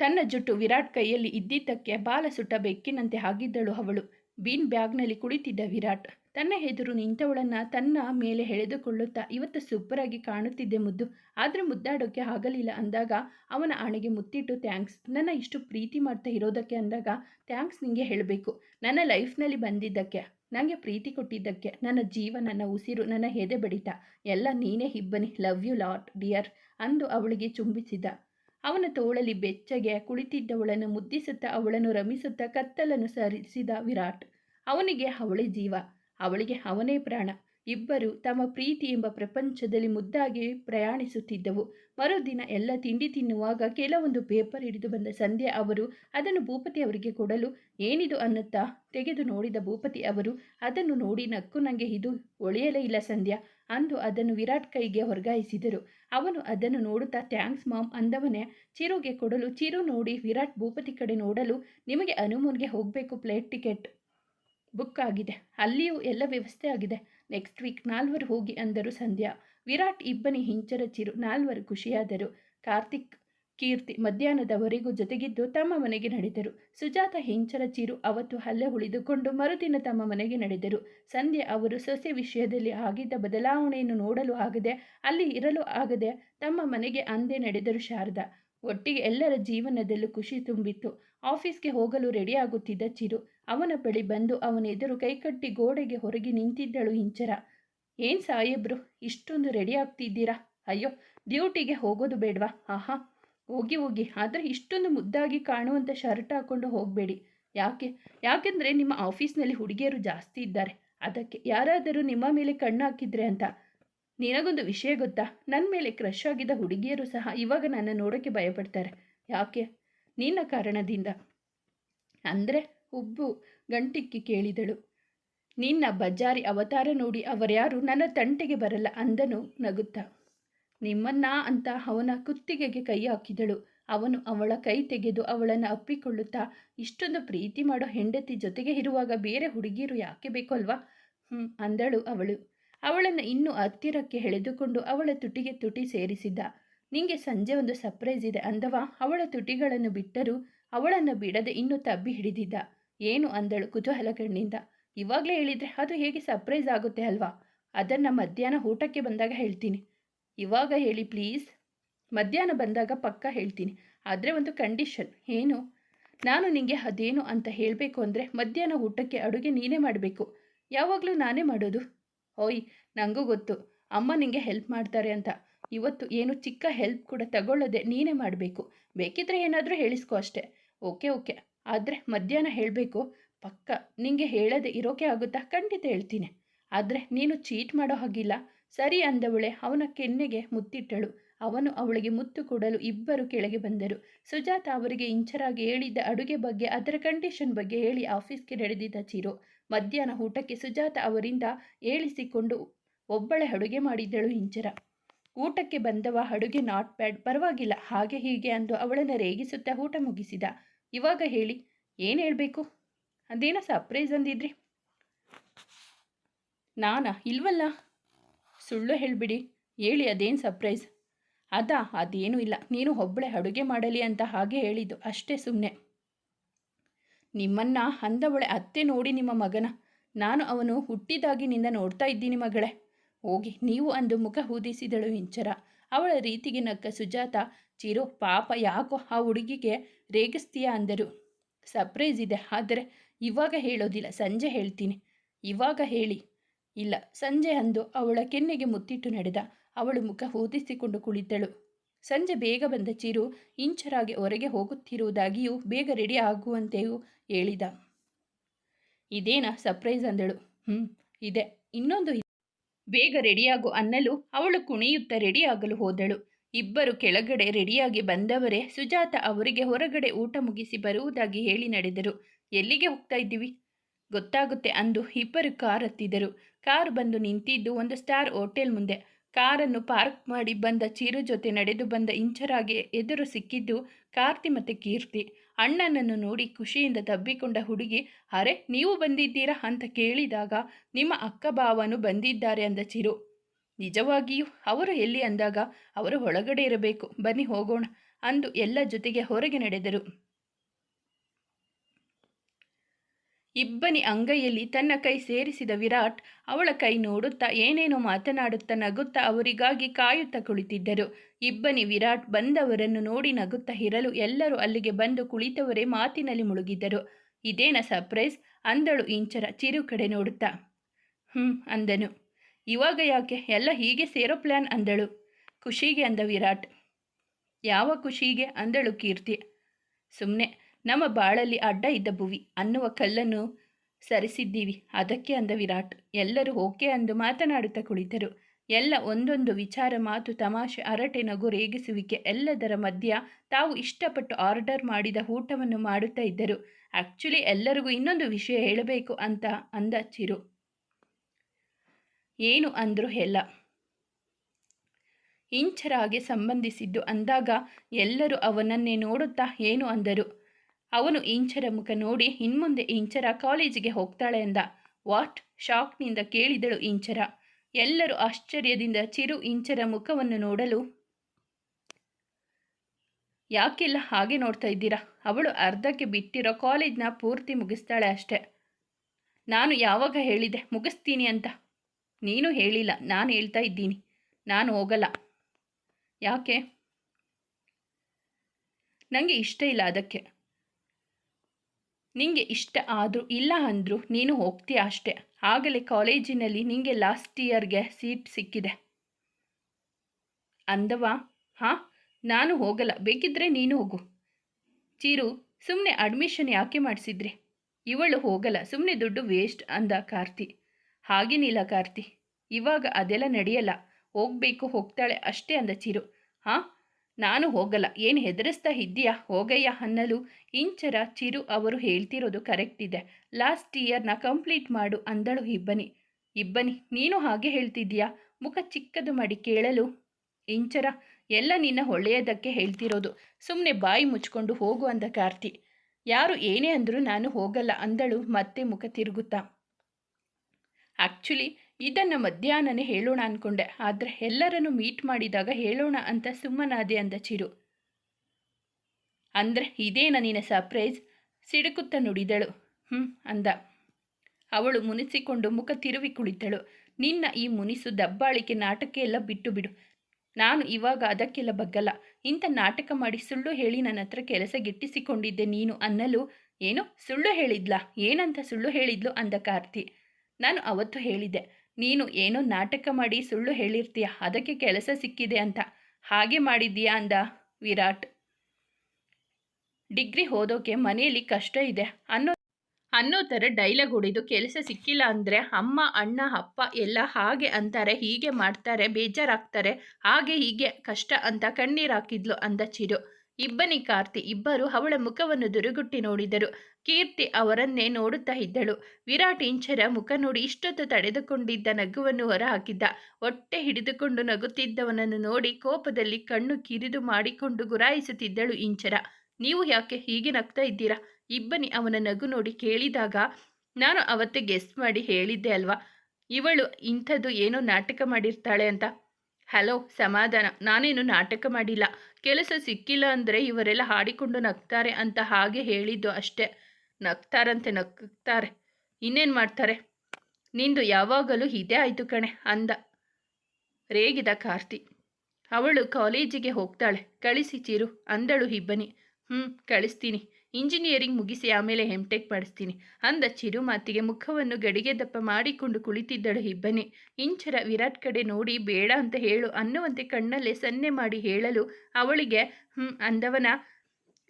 ತನ್ನ ಜುಟ್ಟು ವಿರಾಟ್ ಕೈಯಲ್ಲಿ ಇದ್ದಿದ್ದಕ್ಕೆ ಬಾಲ ಸುಟ್ಟ ಬೆಕ್ಕಿನಂತೆ ಆಗಿದ್ದಳು ಅವಳು. ಬೀನ್ ಬ್ಯಾಗ್ನಲ್ಲಿ ಕುಳಿತಿದ್ದ ವಿರಾಟ್. ತನ್ನ ಎದುರು ನಿಂತವಳನ್ನ ತನ್ನ ಮೇಲೆ ಎಳೆದುಕೊಳ್ಳುತ್ತಾ ಇವತ್ತು ಸೂಪರಾಗಿ ಕಾಣುತ್ತಿದ್ದೆ ಮುದ್ದು. ಆದರೆ ಮುದ್ದಾಡೋಕ್ಕೆ ಆಗಲಿಲ್ಲ ಅಂದಾಗ ಅವನ ಆಣೆಗೆ ಮುತ್ತಿಟ್ಟು ಥ್ಯಾಂಕ್ಸ್ ನನ್ನ ಇಷ್ಟು ಪ್ರೀತಿ ಮಾಡ್ತಾ ಇರೋದಕ್ಕೆ ಅಂದಾಗ ಥ್ಯಾಂಕ್ಸ್ ನಿಂಗೆ ಹೇಳಬೇಕು. ನನ್ನ ಲೈಫ್ನಲ್ಲಿ ಬಂದಿದ್ದಕ್ಕೆ ನನಗೆ ಪ್ರೀತಿ ಕೊಟ್ಟಿದ್ದಕ್ಕೆ, ನನ್ನ ಜೀವ, ನನ್ನ ಉಸಿರು, ನನ್ನ ಹೆದೆ ಬಡಿತ. ಎಲ್ಲ ನೀನೇ Hibbani. Love you lot dear ಅಂದು ಅವಳಿಗೆ ಚುಂಬಿಸಿದ. ಅವನ ತೋಳಲ್ಲಿ ಬೆಚ್ಚಗೆ ಕುಳಿತಿದ್ದವಳನ್ನು ಮುದ್ದಿಸುತ್ತಾ ಅವಳನ್ನು ರಮಿಸುತ್ತಾ ಕತ್ತಲನ್ನು ಸರಿಸಿದ ವಿರಾಟ್. ಅವನಿಗೆ ಅವಳೇ ಜೀವ. ಅವಳಿಗೆ ಅವನೇ ಪ್ರಾಣ. ಇಬ್ಬರು ತಮ್ಮ ಪ್ರೀತಿ ಎಂಬ ಪ್ರಪಂಚದಲ್ಲಿ ಮುದ್ದಾಗಿ ಪ್ರಯಾಣಿಸುತ್ತಿದ್ದವು. ಮರುದಿನ ಎಲ್ಲ ತಿಂಡಿ ತಿನ್ನುವಾಗ ಕೆಲವೊಂದು ಪೇಪರ್ ಹಿಡಿದು ಬಂದ ಸಂಧ್ಯಾ ಅವರು ಅದನ್ನು ಭೂಪತಿ ಅವರಿಗೆ ಕೊಡಲು, ಏನಿದು ಅನ್ನುತ್ತಾ? ತೆಗೆದು ನೋಡಿದ ಭೂಪತಿ ಅವರು, ಅದನ್ನು ನೋಡಿ ನಕ್ಕು ನನಗೆ ಇದು ಒಳೆಯಲೇ ಇಲ್ಲ ಸಂಧ್ಯಾ ಅಂದು ಅದನ್ನು ವಿರಾಟ್ ಕೈಗೆ ವರ್ಗಾಯಿಸಿದರು. ಅವನು ಅದನ್ನು ನೋಡುತ್ತಾ, ಥ್ಯಾಂಕ್ಸ್ ಮಾಮ್ ಅಂದವನೇ, ಚಿರುಗೆ ಕೊಡಲು, ಚಿರು ನೋಡಿ ವಿರಾಟ್ ಭೂಪತಿ ಕಡೆ ನೋಡಲು ನಿಮಗೆ ಹನುಮೂನ್ಗೆ ಹೋಗಬೇಕು ಪ್ಲೇಟ್ ಟಿಕೆಟ್. ಬುಕ್ ಆಗಿದೆ. ಅಲ್ಲಿಯೂ ಎಲ್ಲ ವ್ಯವಸ್ಥೆ ಆಗಿದೆ. ನೆಕ್ಸ್ಟ್ ವೀಕ್ ನಾಲ್ವರು ಹೋಗಿ ಅಂದರು ಸಂಧ್ಯಾ. ವಿರಾಟ್ ಇಬ್ಬನಿ ಹಿಂಚರ ಚಿರು. ನಾಲ್ವರು ಖುಷಿಯಾದರು. ಕಾರ್ತಿಕ್, ಕೀರ್ತಿ ಮಧ್ಯಾಹ್ನದವರೆಗೂ ಜೊತೆಗಿದ್ದು ತಮ್ಮ ಮನೆಗೆ ನಡೆದರು. ಸುಜಾತ ಹಿಂಚರ ಚಿರು ಅವತ್ತು ಹಲ್ಲೆ ಉಳಿದುಕೊಂಡು ಮರುದಿನ ತಮ್ಮ ಮನೆಗೆ ನಡೆದರು. ಸಂಧ್ಯಾ ಅವರು ಸೊಸೆ ವಿಷಯದಲ್ಲಿ ಆಗಿದ್ದ ಬದಲಾವಣೆಯನ್ನು ನೋಡಲು ಆಗದೆ, ಅಲ್ಲಿ ಇರಲು ಆಗದೆ ತಮ್ಮ ಮನೆಗೆ ಅಂದೇ ನಡೆದರು ಶಾರದಾ. ಒಟ್ಟಿಗೆ ಎಲ್ಲರ ಜೀವನದಲ್ಲೂ ಖುಷಿ ತುಂಬಿತ್ತು. ಆಫೀಸ್ಗೆ ಹೋಗಲು ರೆಡಿಯಾಗುತ್ತಿದ್ದ ಚಿರು ಅವನ ಬಳಿ ಬಂದು ಅವನ ಎದುರು ಕೈಕಟ್ಟಿ ಗೋಡೆಗೆ ಹೊರಗೆ ನಿಂತಿದ್ದಳು ಇಂಚರ. ಏನು ಸಾಹೇಬ್ರು, ಇಷ್ಟೊಂದು ರೆಡಿ ಆಗ್ತಿದ್ದೀರಾ? ಅಯ್ಯೋ, ಡ್ಯೂಟಿಗೆ ಹೋಗೋದು ಬೇಡವಾ? ಆಹಾ, ಹೋಗಿ ಹೋಗಿ. ಆದರೆ ಇಷ್ಟೊಂದು ಮುದ್ದಾಗಿ ಕಾಣುವಂಥ ಶರ್ಟ್ ಹಾಕ್ಕೊಂಡು ಹೋಗಬೇಡಿ. ಯಾಕೆ? ಯಾಕೆಂದರೆ ನಿಮ್ಮ ಆಫೀಸ್ನಲ್ಲಿ ಹುಡುಗಿಯರು ಜಾಸ್ತಿ ಇದ್ದಾರೆ. ಅದಕ್ಕೆ ಯಾರಾದರೂ ನಿಮ್ಮ ಮೇಲೆ ಕಣ್ಣು ಹಾಕಿದ್ರೆ ಅಂತ. ನಿನಗೊಂದು ವಿಷಯ ಗೊತ್ತಾ? ನನ್ನ ಮೇಲೆ ಕ್ರಶ್ ಆಗಿದ್ದ ಹುಡುಗಿಯರು ಸಹ ಇವಾಗ ನನ್ನ ನೋಡೋಕ್ಕೆ ಭಯಪಡ್ತಾರೆ. ಯಾಕೆ? ನಿನ್ನ ಕಾರಣದಿಂದ. ಅಂದರೆ ಉಬ್ಬು ಗಂಟಿಕ್ಕಿ ಕೇಳಿದಳು. ನಿನ್ನ ಬಜಾರಿ ಅವತಾರ ನೋಡಿ ಅವರ್ಯಾರು ನನ್ನ ತಂಟೆಗೆ ಬರಲ್ಲ ಅಂದನು ನಗುತ್ತಾ. ನಿಮ್ಮನ್ನ ಅಂತ ಅವನ ಕುತ್ತಿಗೆಗೆ ಕೈ ಹಾಕಿದಳು. ಅವನು ಅವಳ ಕೈ ತೆಗೆದು ಅವಳನ್ನು ಅಪ್ಪಿಕೊಳ್ಳುತ್ತಾ, ಇಷ್ಟೊಂದು ಪ್ರೀತಿ ಮಾಡೋ ಹೆಂಡತಿ ಜೊತೆಗೆ ಇರುವಾಗ ಬೇರೆ ಹುಡುಗಿಯರು ಯಾಕೆ ಬೇಕು ಅಲ್ವಾ? ಹ್ಞೂ ಅಂದಳು ಅವಳು. ಅವಳನ್ನು ಇನ್ನೂ ಹತ್ತಿರಕ್ಕೆ ಎಳೆದುಕೊಂಡು ಅವಳ ತುಟಿಗೆ ತುಟಿ ಸೇರಿಸಿದ್ದ. ನಿಂಗೆ ಸಂಜೆ ಒಂದು ಸರ್ಪ್ರೈಸ್ ಇದೆ ಅಂದವ? ಅವಳ ತುಟಿಗಳನ್ನು ಬಿಟ್ಟರೂ ಅವಳನ್ನು ಬಿಡದೆ ಇನ್ನೂ ತಬ್ಬಿ ಹಿಡಿದಿದ್ದ. ಏನು ಅಂದಳು ಕುತೂಹಲ ಕಣ್ಣಿಂದ ಇವಾಗಲೇ ಹೇಳಿದರೆ ಅದು ಹೇಗೆ ಸರ್ಪ್ರೈಸ್ ಆಗುತ್ತೆ ಅಲ್ವಾ? ಅದನ್ನು ಮಧ್ಯಾಹ್ನ ಊಟಕ್ಕೆ ಬಂದಾಗ ಹೇಳ್ತೀನಿ. ಇವಾಗ ಹೇಳಿ ಪ್ಲೀಸ್ ಮಧ್ಯಾಹ್ನ ಬಂದಾಗ ಪಕ್ಕ ಹೇಳ್ತೀನಿ. ಆದರೆ ಒಂದು ಕಂಡೀಷನ್ ಏನು? ನಾನು ನಿಮಗೆ ಅದೇನು ಅಂತ ಹೇಳಬೇಕು ಅಂದರೆ ಮಧ್ಯಾಹ್ನ ಊಟಕ್ಕೆ ಅಡುಗೆ ನೀನೇ ಮಾಡಬೇಕು. ಯಾವಾಗಲೂ ನಾನೇ ಮಾಡೋದು? ಓಯ್ ನನಗೂ ಗೊತ್ತು. ಅಮ್ಮ ನಿಮಗೆ ಹೆಲ್ಪ್ ಮಾಡ್ತಾರೆ ಅಂತ. ಇವತ್ತು ಏನು ಚಿಕ್ಕ ಹೆಲ್ಪ್ ಕೂಡ ತಗೊಳ್ಳದೆ ನೀನೇ ಮಾಡಬೇಕು. ಬೇಕಿದ್ರೆ ಏನಾದರೂ ಹೇಳಿಸ್ಕೊ ಅಷ್ಟೇ. ಓಕೆ ಓಕೆ ಆದರೆ ಮಧ್ಯಾಹ್ನ ಹೇಳಬೇಕು. ಪಕ್ಕ ನಿಂಗೆ ಹೇಳದೆ ಇರೋಕೆ ಆಗುತ್ತಾ? ಖಂಡಿತ ಹೇಳ್ತೀನಿ. ಆದರೆ ನೀನು ಚೀಟ್ ಮಾಡೋ ಹಾಗಿಲ್ಲ. ಸರಿ ಅಂದವಳೆ ಅವನ ಕೆನ್ನೆಗೆ ಮುತ್ತಿಟ್ಟಳು. ಅವನು ಅವಳಿಗೆ ಮುತ್ತು ಕೊಡಲು ಇಬ್ಬರು ಕೆಳಗೆ ಬಂದರು. ಸುಜಾತ ಅವರಿಗೆ ಇಂಚರಾಗಿ ಹೇಳಿದ್ದ ಅಡುಗೆ ಬಗ್ಗೆ ಅದರ ಕಂಡೀಷನ್ ಬಗ್ಗೆ ಹೇಳಿ ಆಫೀಸ್ಗೆ ನಡೆದಿದ್ದ ಚಿರು. ಮಧ್ಯಾಹ್ನ ಊಟಕ್ಕೆ ಸುಜಾತ ಅವರಿಂದ ಹೇಳಿಸಿಕೊಂಡು ಒಬ್ಬಳೆ ಅಡುಗೆ ಮಾಡಿದ್ದಳು ಇಂಚರ. ಊಟಕ್ಕೆ ಬಂದವ ಅಡುಗೆ ನಾಟ್ ಬ್ಯಾಡ್ ಪರವಾಗಿಲ್ಲ. ಹಾಗೆ ಹೀಗೆ ಅಂದು ಅವಳನ್ನು ರೇಗಿಸುತ್ತಾ ಊಟ ಮುಗಿಸಿದ. ಇವಾಗ ಹೇಳಿ, ಏನು ಹೇಳಬೇಕು? ಅದೇನೋ ಸರ್ಪ್ರೈಸ್ ಅಂದಿದ್ರಿ. ನಾನಾ? ಇಲ್ವಲ್ಲ? ಸುಳ್ಳು ಹೇಳಿಬಿಡಿ. ಹೇಳಿ, ಅದೇನು ಸರ್ಪ್ರೈಸ್ ಅದಾ? ಅದೇನೂ ಇಲ್ಲ. ನೀನು ಒಬ್ಬಳೆ ಅಡುಗೆ ಮಾಡಲಿ ಅಂತ ಹಾಗೆ ಹೇಳಿದ್ದು. ಅಷ್ಟೇ ಸುಮ್ಮನೆ ನಿಮ್ಮನ್ನ ಅಂದವಳೆ ಅತ್ತೆ ನೋಡಿ ನಿಮ್ಮ ಮಗನ. ನಾನು ಅವನು ಹುಟ್ಟಿದಾಗಿನಿಂದ ನೋಡ್ತಾ ಇದ್ದೀನಿ ಮಗಳೇ. ಹೋಗಿ ನೀವು ಅಂದು ಮುಖ ಹೂದಿಸಿದಳು ಇಂಚರ. ಅವಳ ರೀತಿಗೆ ನಕ್ಕ ಸುಜಾತ, ಚಿರು, ಪಾಪ, ಯಾಕೋ ಆ ಹುಡುಗಿಗೆ ರೇಗಿಸ್ತೀಯ? ಅಂದರು. ಸರ್ಪ್ರೈಸ್ ಇದೆ, ಆದರೆ ಇವಾಗ ಹೇಳೋದಿಲ್ಲ, ಸಂಜೆ ಹೇಳ್ತೀನಿ. ಇವಾಗ ಹೇಳಿ. ಇಲ್ಲ, ಸಂಜೆ ಅಂದು ಅವಳ ಕೆನ್ನೆಗೆ ಮುತ್ತಿಟ್ಟು ನಡೆದ, ಅವಳು ಮುಖ ಹೂದಿಸಿಕೊಂಡು ಕುಳಿತಳು. ಸಂಜೆ ಬೇಗ ಬಂದ ಚಿರು ಇಂಚರಾಗಿ ಹೊರಗೆ ಹೋಗುತ್ತಿರುವುದಾಗಿಯೂ ಬೇಗ ರೆಡಿ ಆಗುವಂತೆಯೂ ಹೇಳಿದ. ಇದೇನಾ ಸರ್ಪ್ರೈಸ್? ಅಂದಳು. ಹ್ಞೂ ಇದೆ. ಇನ್ನೊಂದು. ಬೇಗ ರೆಡಿಯಾಗು ಅನ್ನಲು ಅವಳು ಕುಣಿಯುತ್ತಾ ರೆಡಿಯಾಗಲು ಹೋದಳು. ಇಬ್ಬರು ಕೆಳಗಡೆ ರೆಡಿಯಾಗಿ ಬಂದವರೇ ಸುಜಾತ ಅವರಿಗೆ ಹೊರಗಡೆ ಊಟ ಮುಗಿಸಿ ಬರುವುದಾಗಿ ಹೇಳಿ ನಡೆದರು. ಎಲ್ಲಿಗೆ ಹೋಗ್ತಾ ಇದ್ದೀವಿ? ಗೊತ್ತಾಗುತ್ತೆ ಅಂದು ಇಬ್ಬರು ಕಾರ್ ಹತ್ತಿದರು. ಕಾರ್ ಬಂದು ನಿಂತಿದ್ದು ಒಂದು ಸ್ಟಾರ್ ಹೋಟೆಲ್ ಮುಂದೆ. ಕಾರನ್ನು ಪಾರ್ಕ್ ಮಾಡಿ ಬಂದ ಚೀರು ಜೊತೆ ನಡೆದು ಬಂದ ಇಂಚರಾಗೆ ಎದುರು ಸಿಕ್ಕಿದ್ದು ಕಾರ್ತಿ ಮತ್ತು ಕೀರ್ತಿ. ಅಣ್ಣನನ್ನು ನೋಡಿ ಖುಷಿಯಿಂದ ತಬ್ಬಿಕೊಂಡ ಹುಡುಗಿ, ಅರೆ, ನೀವು ಬಂದಿದ್ದೀರಾ? ಅಂತ ಕೇಳಿದಾಗ, ನಿಮ್ಮ ಅಕ್ಕ ಭಾವನು ಬಂದಿದ್ದಾರೆ ಅಂದ ಚಿರು. ನಿಜವಾಗಿಯೂ? ಅವರು ಎಲ್ಲಿ? ಅಂದಾಗ, ಅವರು ಒಳಗಡೆ ಇರಬೇಕು. ಬನ್ನಿ ಹೋಗೋಣ ಅಂದು ಎಲ್ಲ ಜೊತೆಗೆ ಹೊರಗೆ ನಡೆದರು. ಇಬ್ಬನಿ ಅಂಗೈಯಲ್ಲಿ ತನ್ನ ಕೈ ಸೇರಿಸಿದ ವಿರಾಟ್, ಅವಳ ಕೈ ನೋಡುತ್ತಾ ಏನೇನೋ ಮಾತನಾಡುತ್ತಾ ನಗುತ್ತಾ ಅವರಿಗಾಗಿ ಕಾಯುತ್ತಾ ಕುಳಿತಿದ್ದರು. ಇಬ್ಬನಿ ವಿರಾಟ್ ಬಂದವರನ್ನು ನೋಡಿ ನಗುತ್ತಾ ಇರಲು ಎಲ್ಲರೂ ಅಲ್ಲಿಗೆ ಬಂದು ಕುಳಿತವರೇ ಮಾತಿನಲ್ಲಿ ಮುಳುಗಿದ್ದರು ಇದೇನ ಸರ್ಪ್ರೈಸ್ ಅಂದಳು ಇಂಚರ ಚಿರು ಕಡೆ ನೋಡುತ್ತಾ. ಹ್ಞೂ ಅಂದನು. ಇವಾಗ ಯಾಕೆ? ಎಲ್ಲ ಹೀಗೆ ಸೇರೋ ಪ್ಲ್ಯಾನ್ ಅಂದಳು. ಖುಷಿಗೆ ಅಂದ ವಿರಾಟ್. ಯಾವ ಖುಷಿಗೆ? ಅಂದಳು ಕೀರ್ತಿ. ಸುಮ್ಮನೆ ನಮ್ಮ ಬಾಳಲ್ಲಿ ಅಡ್ಡ ಇದ್ದ ಭುವಿ ಅನ್ನುವ ಕಲ್ಲನ್ನು ಸರಿಸಿದ್ದೀವಿ, ಅದಕ್ಕೆ ಅಂದ ವಿರಾಟ್. ಎಲ್ಲರೂ ಓಕೆ ಅಂದು ಮಾತನಾಡುತ್ತಾ ಕುಳಿತರು. ಎಲ್ಲ ಒಂದೊಂದು ವಿಚಾರ ಮಾತು ತಮಾಷೆ ಹರಟೆ ನಗು ರೇಗಿಸುವಿಕೆ ಎಲ್ಲದರ ಮಧ್ಯ ತಾವು ಇಷ್ಟಪಟ್ಟು ಆರ್ಡರ್ ಮಾಡಿದ ಊಟವನ್ನು ಮಾಡುತ್ತಾ ಇದ್ದರು. ಆ್ಯಕ್ಚುಲಿ ಎಲ್ಲರಿಗೂ ಇನ್ನೊಂದು ವಿಷಯ ಹೇಳಬೇಕು ಅಂತ ಅಂದ ಚಿರು. ಏನು ಅಂದರು ಎಲ್ಲ ಇಂಚರಾಗೆ ಸಂಬಂಧಿಸಿದ್ದು ಅಂದಾಗ ಎಲ್ಲರೂ ಅವನನ್ನೇ ನೋಡುತ್ತಾ ಏನು ಅಂದರು. ಅವನು ಇಂಚರ ಮುಖ ನೋಡಿ ಇನ್ಮುಂದೆ ಇಂಚರ ಕಾಲೇಜಿಗೆ ಹೋಗ್ತಾಳೆ ಅಂದ. ವಾಟ್? ಶಾಕ್ನಿಂದ ಕೇಳಿದಳು ಇಂಚರ. ಎಲ್ಲರೂ ಆಶ್ಚರ್ಯದಿಂದ ಚಿರು ಇಂಚರ ಮುಖವನ್ನು ನೋಡಲು, ಯಾಕೆಲ್ಲ ಹಾಗೆ ನೋಡ್ತಾ ಇದ್ದೀರಾ? ಅವಳು ಅರ್ಧಕ್ಕೆ ಬಿಟ್ಟಿರೋ ಕಾಲೇಜ್ನ ಪೂರ್ತಿ ಮುಗಿಸ್ತಾಳೆ ಅಷ್ಟೆ. ನಾನು ಯಾವಾಗ ಹೇಳಿದೆ ಮುಗಿಸ್ತೀನಿ ಅಂತ? ನೀನು ಹೇಳಿಲ್ಲ, ನಾನು ಹೇಳ್ತಾ ಇದ್ದೀನಿ. ನಾನು ಹೋಗಲ್ಲ. ಯಾಕೆ? ನನಗೆ ಇಷ್ಟ ಇಲ್ಲ ಅದಕ್ಕೆ. ನಿಂಗೆ ಇಷ್ಟ ಆದರೂ ಇಲ್ಲ ಅಂದರೂ ನೀನು ಹೋಗ್ತೀಯ ಅಷ್ಟೆ. ಆಗಲೇ ಕಾಲೇಜಿನಲ್ಲಿ ನಿಂಗೆ ಲಾಸ್ಟ್ ಇಯರ್ಗೆ ಸೀಟ್ ಸಿಕ್ಕಿದೆ. ಅಂದವ? ಹಾಂ, ನಾನು ಹೋಗಲ್ಲ. ಬೇಕಿದ್ರೆ ನೀನು ಹೋಗು. ಚೀರು ಸುಮ್ಮನೆ ಅಡ್ಮಿಷನ್ ಯಾಕೆ ಮಾಡಿಸಿದ್ರಿ? ಇವಳು ಹೋಗಲ್ಲ. ಸುಮ್ಮನೆ ದುಡ್ಡು ವೇಸ್ಟ್ ಅಂದ ಕಾರ್ತಿ. ಹಾಗೇನಿಲ್ಲ ಕಾರ್ತಿ. ಇವಾಗ ಅದೆಲ್ಲ ನಡೆಯಲ್ಲ. ಹೋಗಬೇಕು, ಹೋಗ್ತಾಳೆ ಅಷ್ಟೇ ಅಂದ ಚಿರು. ಹಾಂ? ನಾನು ಹೋಗಲ್ಲ. ಏನು ಹೆದರಿಸ್ತಾ ಇದ್ದೀಯಾ? ಹೋಗಯ್ಯ ಅನ್ನಲು ಇಂಚರ ಚಿರು ಅವರು ಹೇಳ್ತಿರೋದು ಕರೆಕ್ಟ್ ಇದೆ. ಲಾಸ್ಟ್ ಇಯರ್ನ ಕಂಪ್ಲೀಟ್ ಮಾಡು ಅಂದಳು ಇಬ್ಬನಿ. ಇಬ್ಬನಿ, ನೀನು ಹಾಗೆ ಹೇಳ್ತಿದ್ದೀಯಾ? ಮುಖ ಚಿಕ್ಕದು ಮಾಡಿ ಕೇಳಲು ಇಂಚರ, ಎಲ್ಲ ನಿನ್ನ ಒಳ್ಳೆಯದಕ್ಕೆ ಹೇಳ್ತಿರೋದು. ಸುಮ್ಮನೆ ಬಾಯಿ ಮುಚ್ಕೊಂಡು ಹೋಗು ಅಂದ ಕಾರ್ತಿ. ಯಾರು ಏನೇ ಅಂದರೂ ನಾನು ಹೋಗಲ್ಲ ಅಂದಳು ಮತ್ತೆ ಮುಖ ತಿರುಗುತ್ತಾ. ಆ್ಯಕ್ಚುಲಿ ಇದನ್ನು ಮಧ್ಯಾಹ್ನನೇ ಹೇಳೋಣ ಅಂದ್ಕೊಂಡೆ ಆದರೆ ಎಲ್ಲರನ್ನು ಮೀಟ್ ಮಾಡಿದಾಗ ಹೇಳೋಣ ಅಂತ ಸುಮ್ಮನಾದೆ ಅಂದ ಚಿರು. ಅಂದರೆ ಇದೇನ ನಿನ್ನ ಸರ್ಪ್ರೈಸ್ ಸಿಡುಕುತ್ತ ನುಡಿದಳು. ಹ್ಞೂ ಅಂದ. ಅವಳು ಮುನಿಸಿಕೊಂಡು ಮುಖ ತಿರುವಿ ಕುಳಿತಳು. ನಿನ್ನ ಈ ಮುನಿಸು ದಬ್ಬಾಳಿಕೆ ನಾಟಕ ಎಲ್ಲ ಬಿಟ್ಟು ಬಿಡು. ನಾನು ಇವಾಗ ಅದಕ್ಕೆಲ್ಲ ಬಗ್ಗಲ್ಲ. ಇಂಥ ನಾಟಕ ಮಾಡಿ ಸುಳ್ಳು ಹೇಳಿ ನನ್ನ ಹತ್ರ ಕೆಲಸ ಗಿಟ್ಟಿಸಿಕೊಂಡಿದ್ದೆ ನೀನು ಅನ್ನಲು. ಏನು ಸುಳ್ಳು ಹೇಳಿದ್ಲಾ? ಏನಂತ ಸುಳ್ಳು ಹೇಳಿದ್ಲು ಅಂದ ಕಾರ್ತಿ. ನಾನು ಅವತ್ತು ಹೇಳಿದ್ದೆ. ನೀನು ಏನೋ ನಾಟಕ ಮಾಡಿ ಸುಳ್ಳು ಹೇಳಿರ್ತೀಯ, ಅದಕ್ಕೆ ಕೆಲಸ ಸಿಕ್ಕಿದೆ ಅಂತ. ಹಾಗೆ ಮಾಡಿದ್ದೀಯಾ ಅಂದ ವಿರಾಟ್. ಡಿಗ್ರಿ ಓದೋಕೆ ಮನೆಯಲ್ಲಿ ಕಷ್ಟ ಇದೆ. ಅನ್ನೋ ಅನ್ನೋ ಥರ ಡೈಲಾಗ್ ಹೊಡಿದು ಕೆಲಸ ಸಿಕ್ಕಿಲ್ಲ ಅಂದರೆ ಅಮ್ಮ, ಅಣ್ಣ, ಅಪ್ಪ ಎಲ್ಲ ಹಾಗೆ ಅಂತಾರೆ, ಹೀಗೆ ಮಾಡ್ತಾರೆ, ಬೇಜಾರಾಗ್ತಾರೆ, ಹಾಗೆ ಹೀಗೆ ಕಷ್ಟ ಅಂತ ಕಣ್ಣೀರು ಹಾಕಿದ್ಲು ಅಂದ ಚಿರು. ಇಬ್ಬನಿ ಕಾರ್ತಿ ಇಬ್ಬರು ಅವಳ ಮುಖವನ್ನು ದುರುಗುಟ್ಟಿ ನೋಡಿದರು. ಕೀರ್ತಿ ಅವರನ್ನೇ ನೋಡುತ್ತಾ ಇದ್ದಳು. ವಿರಾಟ್ ಇಂಚರ ಮುಖ ನೋಡಿ ಇಷ್ಟೊತ್ತು ತಡೆದುಕೊಂಡಿದ್ದ ನಗುವನ್ನು ಹೊರಹಾಕಿದ್ದ. ಹೊಟ್ಟೆ ಹಿಡಿದುಕೊಂಡು ನಗುತ್ತಿದ್ದವನನ್ನು ನೋಡಿ ಕೋಪದಲ್ಲಿ ಕಣ್ಣು ಕಿರಿದು ಮಾಡಿಕೊಂಡು ಗುರಾಯಿಸುತ್ತಿದ್ದಳು ಇಂಚರ. ನೀವು ಯಾಕೆ ಹೀಗೆ ನಗ್ತಾ ಇದ್ದೀರಾ? ಇಬ್ಬನಿ ಅವನ ನಗು ನೋಡಿ ಕೇಳಿದಾಗ, ನಾನು ಅವತ್ತೇ ಗೆಸ್ಟ್ ಮಾಡಿ ಹೇಳಿದ್ದೆ ಅಲ್ವಾ? ಇವಳು ಇಂಥದ್ದು ಏನೋ ನಾಟಕ ಮಾಡಿರ್ತಾಳೆ ಅಂತ. ಹಲೋ, ಸಮಾಧಾನ. ನಾನೇನು ನಾಟಕ ಮಾಡಿಲ್ಲ. ಕೆಲಸ ಸಿಕ್ಕಿಲ್ಲ ಅಂದರೆ ಇವರೆಲ್ಲ ಹಾಡಿಕೊಂಡು ನಗ್ತಾರೆ ಅಂತ ಹಾಗೆ ಹೇಳಿದ್ದು ಅಷ್ಟೇ. ನಗ್ತಾರಂತೆ, ನಗ್ತಾರೆ. ಇನ್ನೇನು ಮಾಡ್ತಾರೆ? ನಿಂದು ಯಾವಾಗಲೂ ಇದೇ ಆಯಿತು ಕಣೆ, ಅಂದ. ರೇಗಿದ ಕಾರ್ತಿ. ಅವಳು ಕಾಲೇಜಿಗೆ ಹೋಗ್ತಾಳೆ. ಕಳಿಸಿ ಚಿರು, ಅಂದಳು ಇಬ್ಬನಿ. ಹ್ಞೂ ಕಳಿಸ್ತೀನಿ. ಇಂಜಿನಿಯರಿಂಗ್ ಮುಗಿಸಿ ಆಮೇಲೆ ಹೆಮ್ಟೆಕ್ ಪಡಿಸ್ತೀನಿ ಅಂದ ಚಿರು ಮಾತಿಗೆ ಮುಖವನ್ನು ಗಡಿಗೆ ದಪ್ಪ ಮಾಡಿಕೊಂಡು ಕುಳಿತಿದ್ದಳು ಇಬ್ಬನಿ. ಇಂಚರ ವಿರಾಟ್ ಕಡೆ ನೋಡಿ, ಬೇಡ ಅಂತ ಹೇಳು ಅನ್ನುವಂತೆ ಕಣ್ಣಲ್ಲೇ ಸನ್ನೆ ಮಾಡಿ ಹೇಳಲು ಅವಳಿಗೆ ಅಂದವನ,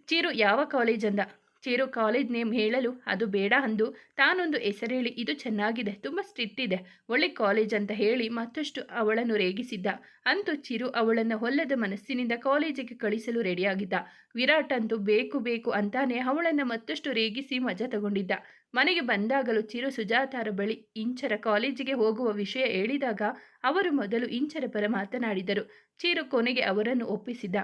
ಚಿರು, ಯಾವ ಕಾಲೇಜ್ ಅಂದ? ಚಿರು ಕಾಲೇಜ್ ನೇಮ್ ಹೇಳಲು ಅದು ಬೇಡ ಅಂದು ತಾನೊಂದು ಹೆಸರೇಳಿ, ಇದು ಚೆನ್ನಾಗಿದೆ, ತುಂಬ ಸ್ಟ್ರಿಕ್ಟ್ ಇದೆ, ಒಳ್ಳೆ ಕಾಲೇಜ್ ಅಂತ ಹೇಳಿ ಮತ್ತಷ್ಟು ಅವಳನ್ನು ರೇಗಿಸಿದ್ದ. ಅಂತೂ ಚಿರು ಅವಳನ್ನು ಹೊಲ್ಲದ ಮನಸ್ಸಿನಿಂದ ಕಾಲೇಜಿಗೆ ಕಳಿಸಲು ರೆಡಿಯಾಗಿದ್ದ. ವಿರಾಟ್ ಅಂತೂ ಬೇಕು ಬೇಕು ಅಂತಾನೆ ಅವಳನ್ನು ಮತ್ತಷ್ಟು ರೇಗಿಸಿ ಮಜಾ ತಗೊಂಡಿದ್ದ. ಮನೆಗೆ ಬಂದಾಗಲೂ ಚಿರು ಸುಜಾತಾರ ಬಳಿ ಇಂಚರ ಕಾಲೇಜಿಗೆ ಹೋಗುವ ವಿಷಯ ಹೇಳಿದಾಗ ಅವರು ಮೊದಲು ಇಂಚರ ಪರ ಮಾತನಾಡಿದರು. ಚಿರು ಕೊನೆಗೆ ಅವರನ್ನು ಒಪ್ಪಿಸಿದ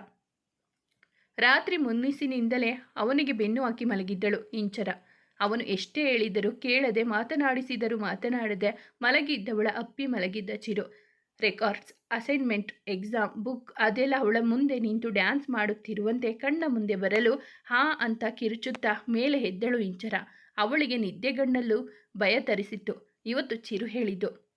ರಾತ್ರಿ ಮುನ್ನಿಸಿನಿಂದಲೇ ಅವನಿಗೆ ಬೆನ್ನು ಹಾಕಿ ಮಲಗಿದ್ದಳು ಇಂಚರ. ಅವನು ಎಷ್ಟೇ ಹೇಳಿದರೂ ಕೇಳದೆ ಮಾತನಾಡಿಸಿದರೂ ಮಾತನಾಡದೆ ಮಲಗಿದ್ದವಳ ಅಪ್ಪಿ ಮಲಗಿದ್ದ Chiru. Records, assignment, exam, book ಅದೆಲ್ಲ ಅವಳ ಮುಂದೆ ನಿಂತು ಡ್ಯಾನ್ಸ್ ಮಾಡುತ್ತಿರುವಂತೆ ಕಣ್ಣ ಮುಂದೆ ಬರಲು ಹಾ ಅಂತ ಕಿರುಚುತ್ತಾ ಮೇಲೆ ಎದ್ದಳು ಇಂಚರ. ಅವಳಿಗೆ ನಿದ್ದೆಗಣ್ಣಲ್ಲೂ ಭಯ ತರಿಸಿತ್ತು. ಇವತ್ತು ಚಿರು ಹೇಳಿದ್ದು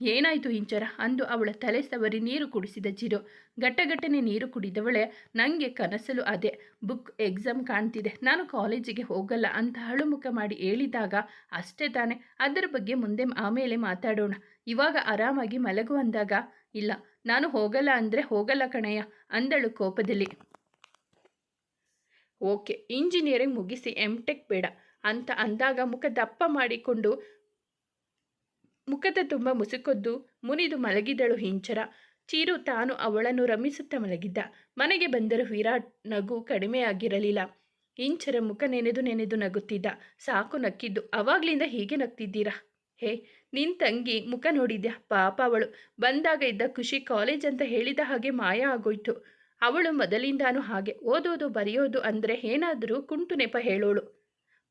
ಏನಾಯಿತು ಇಂಚರ? ಅಂದು ಅವಳ ತಲೆ ಸವರಿ ನೀರು ಕುಡಿಸಿದ ಜಿರು ಗಟ್ಟಗಟ್ಟನೆ ನೀರು ಕುಡಿದವಳೆ ನನಗೆ ಕನಸಲು ಅದೇ. ಬುಕ್ ಎಕ್ಸಾಮ್ ಕಾಣ್ತಿದೆ. ನಾನು ಕಾಲೇಜಿಗೆ ಹೋಗಲ್ಲ ಅಂತ ಹಳುಮುಖ ಮಾಡಿ ಹೇಳಿದಾಗ ಅಷ್ಟೇ ತಾನೆ. ಅದರ ಬಗ್ಗೆ ಮುಂದೆ ಆಮೇಲೆ ಮಾತಾಡೋಣ. ಇವಾಗ ಆರಾಮಾಗಿ ಮಲಗು ಅಂದಾಗ, ಇಲ್ಲ, ನಾನು ಹೋಗಲ್ಲ ಅಂದರೆ ಹೋಗಲ್ಲ ಕಣಯ್ಯ, ಅಂದಳು ಕೋಪದಲ್ಲಿ. ಓಕೆ, ಇಂಜಿನಿಯರಿಂಗ್ ಮುಗಿಸಿ ಎಂ ಟೆಕ್ ಬೇಡ ಅಂತ ಅಂದಾಗ ಮುಖ ದಪ್ಪ ಮಾಡಿಕೊಂಡು ಮುಖದ ತುಂಬ ಮುಸುಕೊದ್ದು ಮುನಿದು ಮಲಗಿದಳು ಹಿಂಚರ. ಚೀರು ತಾನು ಅವಳನ್ನು ರಮಿಸುತ್ತಾ ಮಲಗಿದ್ದ. ಮನೆಗೆ ಬಂದರೂ ವಿರಾಟ್ ನಗು ಕಡಿಮೆಯಾಗಿರಲಿಲ್ಲ. ಇಂಚರ ಮುಖ ನೆನೆದು ನೆನೆದು ನಗುತ್ತಿದ್ದ. ಸಾಕು ನಕ್ಕಿದ್ದು. ಅವಾಗ್ಲಿಂದ ಹೀಗೆ ನಗ್ತಿದ್ದೀರಾ? ಹೇ, ನಿನ್ ತಂಗಿ ಮುಖ ನೋಡಿದ್ಯಾ? ಪಾಪ ಅವಳು. ಬಂದಾಗ ಇದ್ದ ಖುಷಿ ಕಾಲೇಜ್ ಅಂತ ಹೇಳಿದ ಹಾಗೆ ಮಾಯ ಆಗೋಯ್ತು. ಅವಳು ಮೊದಲಿಂದಾನು ಹಾಗೆ. ಓದೋದು, ಬರೆಯೋದು ಅಂದರೆ ಏನಾದರೂ ಕುಂಟು ನೆಪ ಹೇಳೋಳು.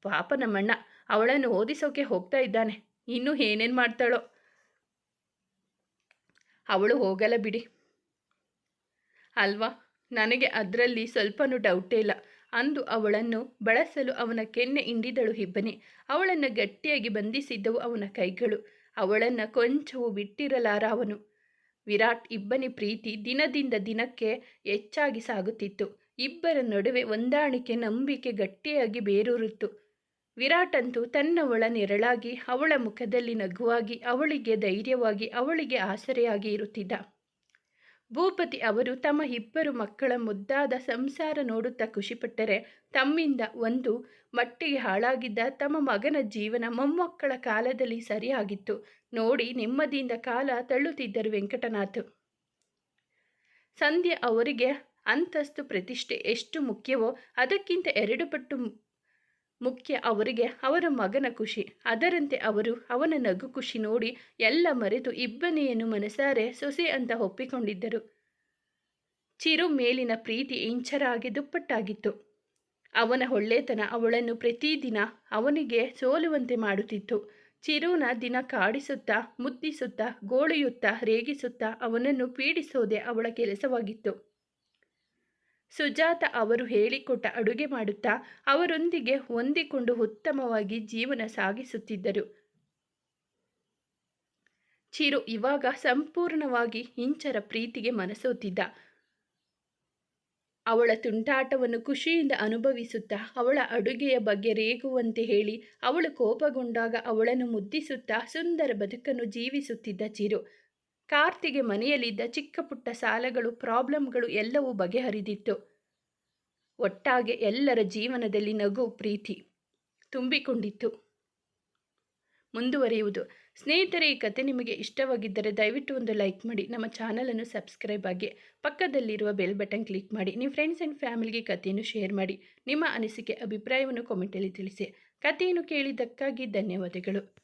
ಪಾಪ ನಮ್ಮಣ್ಣ. ಅವಳನ್ನು ಓದಿಸೋಕೆ ಹೋಗ್ತಾ ಇದ್ದಾನೆ. ಇನ್ನೂ ಏನೇನು ಮಾಡ್ತಾಳೋ? ಅವಳು ಹೋಗಲ್ಲ ಬಿಡಿ. ಅಲ್ವಾ? ನನಗೆ ಅದರಲ್ಲಿ ಸ್ವಲ್ಪನೂ ಡೌಟೇ ಇಲ್ಲ. ಅಂದು ಅವಳನ್ನು ಬಳಸಲು ಅವನ ಕೆನ್ನೆ ಇಂಡಿದಳು ಹಿಬ್ಬನಿ ಅವಳನ್ನು ಗಟ್ಟಿಯಾಗಿ ಬಂಧಿಸಿದ್ದವು ಅವನ ಕೈಗಳು. ಅವಳನ್ನು ಕೊಂಚವೂ ಬಿಟ್ಟಿರಲಾರ ಅವನು. ವಿರಾಟ್ ಇಬ್ಬನಿ ಪ್ರೀತಿ ದಿನದಿಂದ ದಿನಕ್ಕೆ ಹೆಚ್ಚಾಗಿ ಸಾಗುತ್ತಿತ್ತು. ಇಬ್ಬರ ನಡುವೆ ಹೊಂದಾಣಿಕೆ, ನಂಬಿಕೆ ಗಟ್ಟಿಯಾಗಿ ಬೇರೂರಿತ್ತು. ವಿರಾಟ್ ಅಂತೂ ತನ್ನವಳ ನೆರಳಾಗಿ, ಅವಳ ಮುಖದಲ್ಲಿ ನಗುವಾಗಿ, ಅವಳಿಗೆ ಧೈರ್ಯವಾಗಿ, ಅವಳಿಗೆ ಆಸರೆಯಾಗಿ ಇರುತ್ತಿದ್ದ. ಭೂಪತಿ ಅವರು ತಮ್ಮ ಇಬ್ಬರು ಮಕ್ಕಳ ಮುದ್ದಾದ ಸಂಸಾರ ನೋಡುತ್ತಾ ಖುಷಿಪಟ್ಟರೆ, ತಮ್ಮಿಂದ ಒಂದು ಮಟ್ಟಿಗೆ ಹಾಳಾಗಿದ್ದ ತಮ್ಮ ಮಗನ ಜೀವನ ಮೊಮ್ಮಕ್ಕಳ ಕಾಲದಲ್ಲಿ ಸರಿಯಾಗಿತ್ತು. ನೋಡಿ, ನೆಮ್ಮದಿಯಿಂದ ಕಾಲ ತಳ್ಳುತ್ತಿದ್ದರು ವೆಂಕಟನಾಥ್. ಸಂಧ್ಯಾ ಅವರಿಗೆ ಅಂತಸ್ತು ಪ್ರತಿಷ್ಠೆ ಎಷ್ಟು ಮುಖ್ಯವೋ, ಅದಕ್ಕಿಂತ ಎರಡು ಪಟ್ಟು ಮುಖ್ಯ ಅವರಿಗೆ ಅವರ ಮಗನ ಖುಷಿ. ಅದರಂತೆ ಅವರು ಅವನ ನಗು ಖುಷಿ ನೋಡಿ ಎಲ್ಲ ಮರೆತು ಇಬ್ಬನಿಯನ್ನು ಮನಸಾರೆ ಸೊಸೆ ಅಂತ ಒಪ್ಪಿಕೊಂಡಿದ್ದರು. ಚಿರು ಮೇಲಿನ ಪ್ರೀತಿ ಇಂಚರಾಗಿ ದುಪ್ಪಟ್ಟಾಗಿತ್ತು. ಅವನ ಒಳ್ಳೆತನ ಅವಳನ್ನು ಪ್ರತಿದಿನ ಅವನಿಗೆ ಸೋಲುವಂತೆ ಮಾಡುತ್ತಿತ್ತು. ಚಿರುನ ದಿನ ಕಾಡಿಸುತ್ತಾ, ಮುದ್ದಿಸುತ್ತಾ, ಗೋಳಿಯುತ್ತಾ, ರೇಗಿಸುತ್ತಾ ಅವನನ್ನು ಪೀಡಿಸೋದೆ ಅವಳ ಕೆಲಸವಾಗಿತ್ತು. ಸುಜಾತ ಅವರು ಹೇಳಿಕೊಟ್ಟ ಅಡುಗೆ ಮಾಡುತ್ತಾ ಅವರೊಂದಿಗೆ ಹೊಂದಿಕೊಂಡು ಉತ್ತಮವಾಗಿ ಜೀವನ ಸಾಗಿಸುತ್ತಿದ್ದರು. ಚಿರು ಇವಾಗ ಸಂಪೂರ್ಣವಾಗಿ ಇಂಚರ ಪ್ರೀತಿಗೆ ಮನಸೋತಿದ್ದ. ಅವಳ ತುಂಟಾಟವನ್ನು ಖುಷಿಯಿಂದ ಅನುಭವಿಸುತ್ತಾ ಅವಳ ಅಡುಗೆಯ ಬಗ್ಗೆ ರೇಗುವಂತೆ ಹೇಳಿ ಅವಳು ಕೋಪಗೊಂಡಾಗ ಅವಳನ್ನು ಮುದ್ದಿಸುತ್ತಾ ಸುಂದರ ಬದುಕನ್ನು ಜೀವಿಸುತ್ತಿದ್ದ ಚಿರು. ಕಾರ್ತಿಗೆ ಮನೆಯಲ್ಲಿದ್ದ ಚಿಕ್ಕ ಪುಟ್ಟ ಸಾಲಗಳು, ಪ್ರಾಬ್ಲಮ್ಗಳು ಎಲ್ಲವೂ ಬಗೆಹರಿದಿತ್ತು. ಒಟ್ಟಾಗೆ ಎಲ್ಲರ ಜೀವನದಲ್ಲಿ ನಗು, ಪ್ರೀತಿ ತುಂಬಿಕೊಂಡಿತ್ತು. ಮುಂದುವರಿಯುವುದು. ಸ್ನೇಹಿತರೆ, ಈ ಕತೆ ನಿಮಗೆ ಇಷ್ಟವಾಗಿದ್ದರೆ ದಯವಿಟ್ಟು ಒಂದು ಲೈಕ್ ಮಾಡಿ, ನಮ್ಮ ಚಾನಲನ್ನು ಸಬ್ಸ್ಕ್ರೈಬ್ ಆಗಿ ಪಕ್ಕದಲ್ಲಿರುವ ಬೆಲ್ ಬಟನ್ ಕ್ಲಿಕ್ ಮಾಡಿ, ನಿಮ್ಮ ಫ್ರೆಂಡ್ಸ್ ಆ್ಯಂಡ್ ಫ್ಯಾಮಿಲಿಗೆ ಕಥೆಯನ್ನು ಶೇರ್ ಮಾಡಿ, ನಿಮ್ಮ ಅನಿಸಿಕೆ, ಅಭಿಪ್ರಾಯವನ್ನು ಕಾಮೆಂಟಲ್ಲಿ ತಿಳಿಸಿ. ಕಥೆಯನ್ನು ಕೇಳಿದ್ದಕ್ಕಾಗಿ ಧನ್ಯವಾದಗಳು.